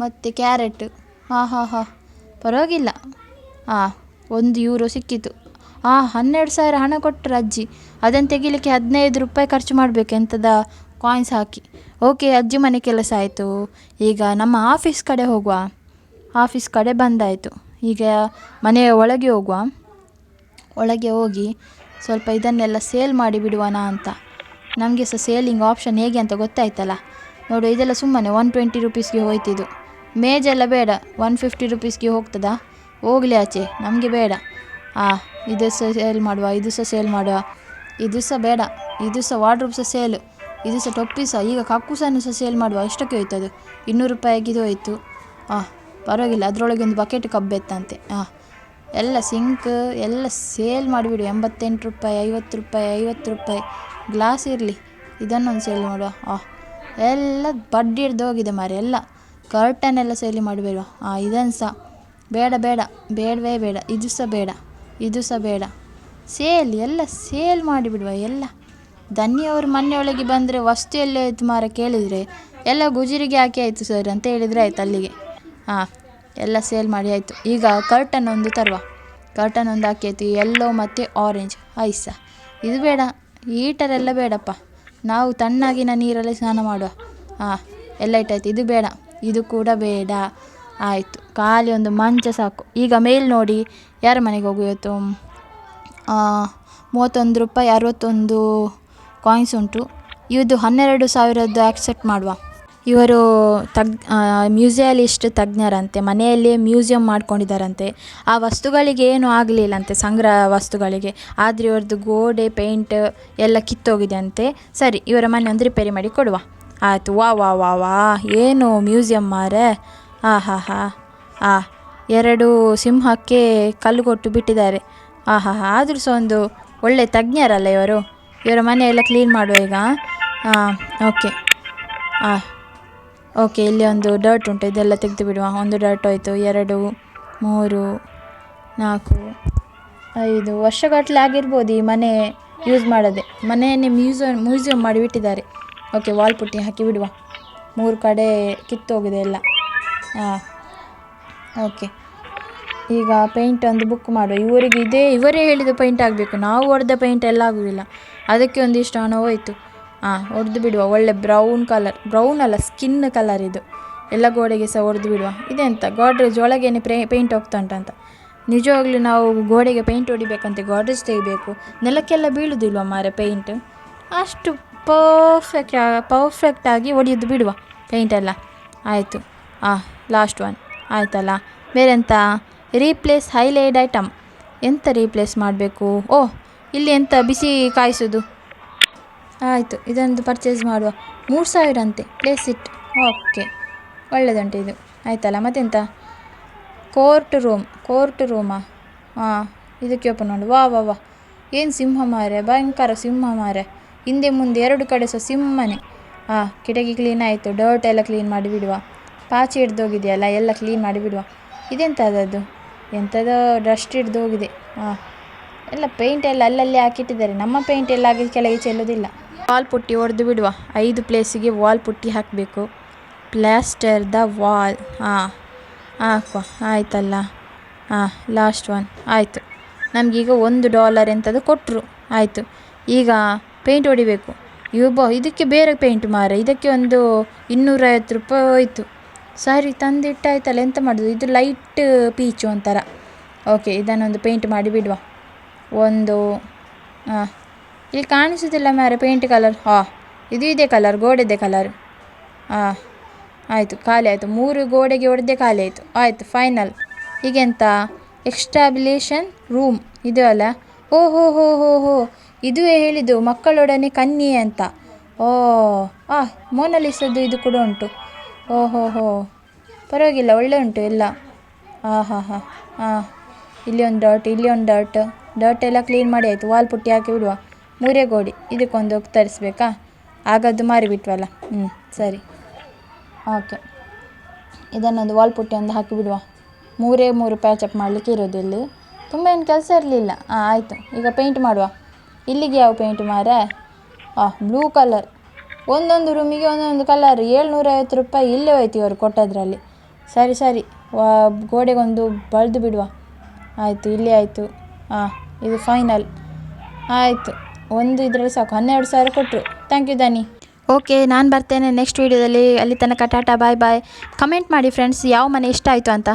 ಮತ್ತು ಕ್ಯಾರೆಟ್. ಹಾಂ ಹಾಂ ಹಾಂ. ಪರವಾಗಿಲ್ಲ. ಹಾಂ ಒಂದು ಯೂರೋ ಸಿಕ್ಕಿತು ಹಾಂ ಹನ್ನೆರಡು ಸಾವಿರ ಹಣ ಕೊಟ್ಟರು ಅಜ್ಜಿ. ಅದನ್ನು ತೆಗಿಲಿಕ್ಕೆ ಹದಿನೈದು ರೂಪಾಯಿ ಖರ್ಚು ಮಾಡಬೇಕು. ಎಂಥದ ಕಾಯಿನ್ಸ್ ಹಾಕಿ. ಓಕೆ ಅಜ್ಜಿ ಮನೆ ಕೆಲಸ ಆಯಿತು. ಈಗ ನಮ್ಮ ಆಫೀಸ್ ಕಡೆ ಹೋಗುವ. ಆಫೀಸ್ ಕಡೆ ಬಂದಾಯಿತು. ಈಗ ಮನೆಯ ಒಳಗೆ ಹೋಗುವ. ಒಳಗೆ ಹೋಗಿ ಸ್ವಲ್ಪ ಇದನ್ನೆಲ್ಲ ಸೇಲ್ ಮಾಡಿ ಬಿಡುವನ ಅಂತ. ನಮಗೆ ಸಹ ಸೇಲಿಂಗ್ ಆಪ್ಷನ್ ಹೇಗೆ ಅಂತ ಗೊತ್ತಾಯ್ತಲ್ಲ. ನೋಡು, ಇದೆಲ್ಲ ಸುಮ್ಮನೆ ಒನ್ ಟ್ವೆಂಟಿ ರುಪೀಸ್ಗೆ ಹೋಯ್ತಿದ್ದು. ಮೇಜೆಲ್ಲ ಬೇಡ. ಒನ್ ಫಿಫ್ಟಿ ರುಪೀಸ್ಗೆ ಹೋಗ್ತದಾ? ಹೋಗಲಿ ಆಚೆ. ನಮಗೆ ಬೇಡ. ಆ, ಇದು ಸಹ ಸೇಲ್ ಮಾಡುವ, ಇದು ಸಹ ಸೇಲ್ ಮಾಡುವ. ಇದು ಸಹ ಬೇಡ. ಇದು ಸಹ ವಾರ್ಡ್ರೂಬ್ ಸಹ ಸೇಲು ಇದು ಸಹ ಟೊಪ್ಪಿ ಸಹ ಈಗ ಕಕ್ಕುಸನ್ನು ಸಹ ಸೇಲ್ ಮಾಡುವ. ಎಷ್ಟಕ್ಕೆ ಹೋಯ್ತು ಅದು? ಇನ್ನೂರು ರೂಪಾಯಿಗಿದು ಹೋಯ್ತು. ಹಾಂ ಪರವಾಗಿಲ್ಲ. ಅದರೊಳಗೆ ಒಂದು ಬಕೆಟ್ ಕಬ್ಬೆತ್ತಂತೆ ಹಾಂ ಎಲ್ಲ ಸಿಂಕ್ ಎಲ್ಲ ಸೇಲ್ ಮಾಡಿಬಿಡು. ಎಂಬತ್ತೆಂಟು ರೂಪಾಯಿ, ಐವತ್ತು ರೂಪಾಯಿ ಐವತ್ತು ರೂಪಾಯಿ. ಗ್ಲಾಸ್ ಇರಲಿ. ಇದನ್ನೊಂದು ಸೇಲ್ ಮಾಡುವ. ಆ, ಎಲ್ಲ ಬಡ್ಡಿ ಹಿಡ್ದು ಹೋಗಿದೆ ಮಾರೆ ಎಲ್ಲ. ಕರ್ಟನ್ ಎಲ್ಲ ಸೇಲ್ ಮಾಡಬೇಡುವ. ಹಾಂ ಇದನ್ನು ಸಹ. ಬೇಡ ಬೇಡ. ಬೇಡವೇ ಬೇಡ. ಇದು ಸಹ ಬೇಡ. ಇದು ಸಹ ಬೇಡ. ಸೇಲ್ ಎಲ್ಲ ಸೇಲ್ ಮಾಡಿಬಿಡುವ, ಎಲ್ಲ. ದನ್ನಿಯವರು ಮನೆಯೊಳಗೆ ಬಂದರೆ ವಸ್ತು ಎಲ್ಲ ಆಯ್ತು ಮಾರ ಕೇಳಿದರೆ, ಎಲ್ಲ ಗುಜರಿಗೆ ಹಾಕಿ ಆಯಿತು ಸರ್ ಅಂತ ಹೇಳಿದರೆ ಆಯ್ತು ಅಲ್ಲಿಗೆ. ಹಾಂ, ಎಲ್ಲ ಸೇಲ್ ಮಾಡಿ ಆಯಿತು. ಈಗ ಕರ್ಟನ್ ಒಂದು ತರುವ. ಕರ್ಟನ್ ಒಂದು ಹಾಕಿ ಆಯಿತು. ಯೆಲ್ಲೋ ಮತ್ತು ಆರೆಂಜ್ ಐಸ ಇದು ಬೇಡ. ಹೀಟರ್ ಎಲ್ಲ ಬೇಡಪ್ಪ. ನಾವು ತಣ್ಣಗಿನ ನೀರಲ್ಲಿ ಸ್ನಾನ ಮಾಡುವ. ಹಾಂ, ಎಲ್ಲ ಇಟ್ಟಾಯ್ತು ಇದು ಬೇಡ. ಇದು ಕೂಡ ಬೇಡ. ಆಯಿತು. ಖಾಲಿ ಒಂದು ಮಂಚ ಸಾಕು. ಈಗ ಮೇಲ್ ನೋಡಿ. ಯಾರ ಮನೆಗೆ ಹೋಗು ಇವತ್ತು? ಮೂವತ್ತೊಂದು ರೂಪಾಯಿ ಅರವತ್ತೊಂದು ಕಾಯಿನ್ಸ್ ಉಂಟು. ಇವುದು ಹನ್ನೆರಡು ಸಾವಿರದ್ದು ಆಕ್ಸೆಪ್ಟ್ ಮಾಡುವ. ಇವರು ತಗ್ ಮ್ಯೂಸಿಯಲಿಸ್ಟ್ ತಜ್ಞರಂತೆ, ಮನೆಯಲ್ಲೇ ಮ್ಯೂಸಿಯಂ ಮಾಡ್ಕೊಂಡಿದ್ದಾರಂತೆ. ಆ ವಸ್ತುಗಳಿಗೆ ಏನೂ ಆಗಲಿಲ್ಲಂತೆ, ಸಂಗ್ರಹ ವಸ್ತುಗಳಿಗೆ. ಆದರೆ ಇವ್ರದ್ದು ಗೋಡೆ ಪೇಂಟ್ ಎಲ್ಲ ಕಿತ್ತೋಗಿದೆ ಅಂತೆ ಸರಿ, ಇವರ ಮನೆ ಒಂದು ರಿಪೇರಿ ಮಾಡಿ ಕೊಡುವ. ಆಯಿತು, ವಾ ವಾ ವಾ ವಾ, ಏನು ಮ್ಯೂಸಿಯಂ ಮಾರೆ? ಆ, ಹಾ ಹಾ, ಆ, ಎರಡು ಸಿಂಹಕ್ಕೆ ಕಲ್ಲು ಕೊಟ್ಟು ಬಿಟ್ಟಿದ್ದಾರೆ. ಆ, ಹಾ ಹಾ, ಆದರೂ ಸಹ ಒಂದು ಒಳ್ಳೆ ತಜ್ಞರಲ್ಲ ಇವರು. ಇವರ ಮನೆ ಎಲ್ಲ ಕ್ಲೀನ್ ಮಾಡುವ ಈಗ. ಹಾಂ ಓಕೆ ಹಾಂ ಓಕೆ ಇಲ್ಲಿ ಒಂದು ಡರ್ಟ್ ಉಂಟು, ಇದೆಲ್ಲ ತೆಗೆದು ಬಿಡುವ. ಒಂದು ಡರ್ಟ್ ಹೋಯಿತು, ಎರಡು, ಮೂರು, ನಾಲ್ಕು, ಐದು. ವರ್ಷಗಟ್ಟಲೆ ಆಗಿರ್ಬೋದು ಈ ಮನೆ ಯೂಸ್ ಮಾಡೋದೆ. ಮನೆಯನ್ನೇ ಮ್ಯೂಸಿಯಂ ಮ್ಯೂಸಿಯಂ ಮಾಡಿ ಬಿಟ್ಟಿದ್ದಾರೆ. ಓಕೆ ವಾಲ್ ಪುಟ್ಟಿ ಹಾಕಿ ಬಿಡುವ. ಮೂರು ಕಡೆ ಕಿತ್ತೋಗಿದೆ ಎಲ್ಲ. ಹಾಂ ಓಕೆ ಈಗ ಪೇಂಟ್ ಒಂದು ಬುಕ್ ಮಾಡುವ. ಇವರಿಗೆ ಇದೇ, ಇವರೇ ಹೇಳಿದ ಪೇಂಟ್ ಆಗಬೇಕು. ನಾವು ಹೊಡೆದ ಪೇಂಟ್ ಎಲ್ಲ ಆಗೋದಿಲ್ಲ. ಅದಕ್ಕೆ ಒಂದಿಷ್ಟು ಹಣ ಹೋಯಿತು. ಹಾಂ ಹೊಡೆದು ಬಿಡುವ. ಒಳ್ಳೆ ಬ್ರೌನ್ ಕಲರ್ ಬ್ರೌನ್ ಅಲ್ಲ ಸ್ಕಿನ್ ಕಲರ್ ಇದು. ಎಲ್ಲ ಗೋಡೆಗೆ ಸಹ ಹೊಡೆದು ಬಿಡುವ. ಇದೆಂತ? ಗಾಡ್ರೇಜ್ ಒಳಗೇನೆ ಪ್ರೇ ಪೇಂಟ್ ಹೋಗ್ತಾ ಉಂಟಂತ ನಿಜವಾಗ್ಲೂ ನಾವು ಗೋಡೆಗೆ ಪೇಂಟ್ ಹೊಡಿಬೇಕಂತೆ ಗಾಡ್ರೇಜ್ ತೆಗಿಬೇಕು. ನೆಲಕ್ಕೆಲ್ಲ ಬೀಳುದಿಲ್ವ ಮಾರೆ ಪೇಂಟ್ ಅಷ್ಟು ಪರ್ಫೆಕ್ಟ್ ಪರ್ಫೆಕ್ಟಾಗಿ ಹೊಡೆಯೋದು ಬಿಡುವ ಪೇಂಟೆಲ್ಲ ಆಯಿತು. ಹಾಂ ಲಾಸ್ಟ್ ಒನ್ ಆಯ್ತಲ್ಲ. ಬೇರೆಂತ? ರೀಪ್ಲೇಸ್ ಹೈಲೈಟ್ ಐಟಮ್ ಎಂತ ರೀಪ್ಲೇಸ್ ಮಾಡಬೇಕು? ಓ ಇಲ್ಲಿ ಎಂತ ಬಿಸಿ ಕಾಯಿಸೋದು? ಆಯಿತು, ಇದೊಂದು ಪರ್ಚೇಸ್ ಮಾಡುವ. ಮೂರು ಸಾವಿರ ಅಂತೆ. ಪ್ಲೇಸ್ ಇಟ್ ಓಕೆ ಒಳ್ಳೆಯದುಂಟು ಇದು. ಆಯ್ತಲ್ಲ, ಮತ್ತೆಂತ? ಕೋರ್ಟ್ ರೂಮ್ ಕೋರ್ಟ್ ರೂಮಾ ಹಾಂ ಇದಕ್ಕೆ ಓಪನ್ ಮಾಡು ವಾ ವಾ ವಾ. ಏನು ಸಿಂಹ ಮಾರೆ? ಭಯಂಕರ ಸಿಂಹ ಮಾರೆ. ಹಿಂದೆ ಮುಂದೆ ಎರಡು ಕಡೆ ಸಹ ಸಿಂಹನೇ. ಹಾಂ ಕಿಟಕಿ ಕ್ಲೀನ್ ಆಯಿತು. ಡರ್ಟ್ ಎಲ್ಲ ಕ್ಲೀನ್ ಮಾಡಿ ಬಿಡುವ. ಪಾಚಿ ಹಿಡ್ದೋಗಿದೆಯಲ್ಲ ಎಲ್ಲ ಕ್ಲೀನ್ ಮಾಡಿ ಬಿಡುವ. ಇದೆಂಥದ್ದು ಎಂಥದೋ ಡಸ್ಟ್ ಹಿಡ್ದು ಹೋಗಿದೆ. ಹಾಂ ಎಲ್ಲ ಪೇಂಟ್ ಎಲ್ಲ ಅಲ್ಲಲ್ಲಿ ಹಾಕಿಟ್ಟಿದ್ದಾರೆ. ನಮ್ಮ ಪೇಂಟ್ ಎಲ್ಲ ಆಗಿ ಕೆಳಗೆ ಚೆಲ್ಲೋದಿಲ್ಲ ವಾಲ್ ಪುಟ್ಟಿ ಹೊಡೆದು ಬಿಡುವ. ಐದು ಪ್ಲೇಸಿಗೆ ವಾಲ್ ಪುಟ್ಟಿ ಹಾಕಬೇಕು. ಪ್ಲಾಸ್ಟರ್ ದ ವಾಲ್ ಹಾಂ ಹಾಕುವ ಆಯ್ತಲ್ಲ. ಹಾಂ ಲಾಸ್ಟ್ ಒನ್ ಆಯಿತು. ನಮಗೀಗ ಒಂದು ಡಾಲರ್ ಎಂಥದ್ದು ಕೊಟ್ಟರು ಆಯಿತು. ಈಗ ಪೇಂಟ್ ಹೊಡಿಬೇಕು. ಇವ ಇದಕ್ಕೆ ಬೇರೆ ಪೇಂಟ್ ಮಾರೆ. ಇದಕ್ಕೆ ಒಂದು ಇನ್ನೂರೈವತ್ತು ರೂಪಾಯಿ ಹೋಯಿತು. ಸರಿ, ತಂದಿಟ್ಟಾಯ್ತಲ್ಲ. ಎಂತ ಮಾಡೋದು? ಇದು ಲೈಟ್ ಪೀಚು ಒಂಥರ. ಓಕೆ ಇದನ್ನೊಂದು ಪೇಂಟ್ ಮಾಡಿ ಬಿಡುವ. ಒಂದು ಹಾಂ ಇಲ್ಲಿ ಕಾಣಿಸುತ್ತಿಲ್ಲ ಮಾರೆ ಪೇಂಟ್ ಕಲರ್ ಹಾಂ ಇದು ಇದೆ ಕಲರ್ ಗೋಡೆದೆ ಕಲರ್ ಹಾಂ ಆಯಿತು, ಖಾಲಿ ಆಯಿತು. ಮೂರು ಗೋಡೆಗೆ ಹೊಡೆದೇ ಖಾಲಿ ಆಯಿತು. ಆಯಿತು ಫೈನಲ್ ಈಗೆಂತ ಎಕ್ಸ್ಟಾಬ್ಲೇಷನ್ ರೂಮ್ ಇದು ಅಲ್ಲ? ಓ, ಹೋ ಹೋ ಹೋ ಹೋ. ಇದುವೇ ಹೇಳಿದ್ದು, ಮಕ್ಕಳೊಡನೆ ಕನ್ನಿ ಅಂತ. ಓ, ಆ ಮೋನಲಿಸೋದು ಇದು ಕೂಡ ಉಂಟು. ಓ, ಹೋ ಹೋ. ಪರವಾಗಿಲ್ಲ, ಒಳ್ಳೆ ಉಂಟು ಎಲ್ಲ. ಹಾಂ ಹಾಂ ಹಾಂ. ಹಾಂ ಇಲ್ಲಿ ಒಂದು ಡಾಟ್ ಇಲ್ಲಿ ಒಂದು ಡಾಟ್ ಡಾಟ್ ಎಲ್ಲ ಕ್ಲೀನ್ ಮಾಡಿ ಆಯಿತು. ವಾಲ್ ಪುಟ್ಟಿ ಹಾಕಿ ಬಿಡುವ. ಮೂರೇ ಗೋಡಿ. ಇದಕ್ಕೊಂದು ತರಿಸ್ಬೇಕಾ? ಆಗದ್ದು ಮಾರಿಬಿಟ್ವಲ್ಲ ಹ್ಞೂ ಸರಿ. ಓಕೆ ಇದನ್ನೊಂದು ವಾಲ್ ಪುಟ್ಟಿ ಒಂದು ಹಾಕಿ ಬಿಡುವ. ಮೂರೇ ಮೂರು ಪ್ಯಾಚಪ್ ಮಾಡಲಿಕ್ಕೆ ಇರೋದು ಇಲ್ಲಿ. ತುಂಬ ಏನು ಕೆಲಸ ಇರಲಿಲ್ಲ. ಹಾಂ ಆಯಿತು. ಈಗ ಪೇಂಟ್ ಮಾಡುವ. ಇಲ್ಲಿಗೆ ಯಾವ ಪೇಂಟ್ ಮಾರೆ ಹಾಂ ಬ್ಲೂ ಕಲರ್ ಒಂದೊಂದು ರೂಮಿಗೆ ಒಂದೊಂದು ಕಲರ್ ಏಳ್ನೂರೈವತ್ತು ರೂಪಾಯಿ ಇಲ್ಲೇ ಹೋಯ್ತು ಇವರು ಕೊಟ್ಟದ್ರಲ್ಲಿ. ಸರಿ ಸರಿ. ಗೋಡೆಗೊಂದು ಬಳ್ದು ಬಿಡುವ. ಆಯಿತು, ಇಲ್ಲೇ ಆಯಿತು. ಹಾಂ ಇದು ಫೈನಲ್ ಆಯಿತು. ಒಂದು ಇದರಲ್ಲಿ ಸಾಕು. ಹನ್ನೆರಡು ಸಾವಿರ ಕೊಟ್ಟರು ಥ್ಯಾಂಕ್ ಯು ದಾನಿ ಓಕೆ ನಾನು ಬರ್ತೇನೆ ನೆಕ್ಸ್ಟ್ ವೀಡಿಯೋದಲ್ಲಿ ಅಲ್ಲಿ ತನಕ ಟಾಟಾ ಬಾಯ್ ಬಾಯ್ ಕಮೆಂಟ್ ಮಾಡಿ ಫ್ರೆಂಡ್ಸ್ ಯಾವ ಮನೆ ಇಷ್ಟ ಆಯಿತು ಅಂತ?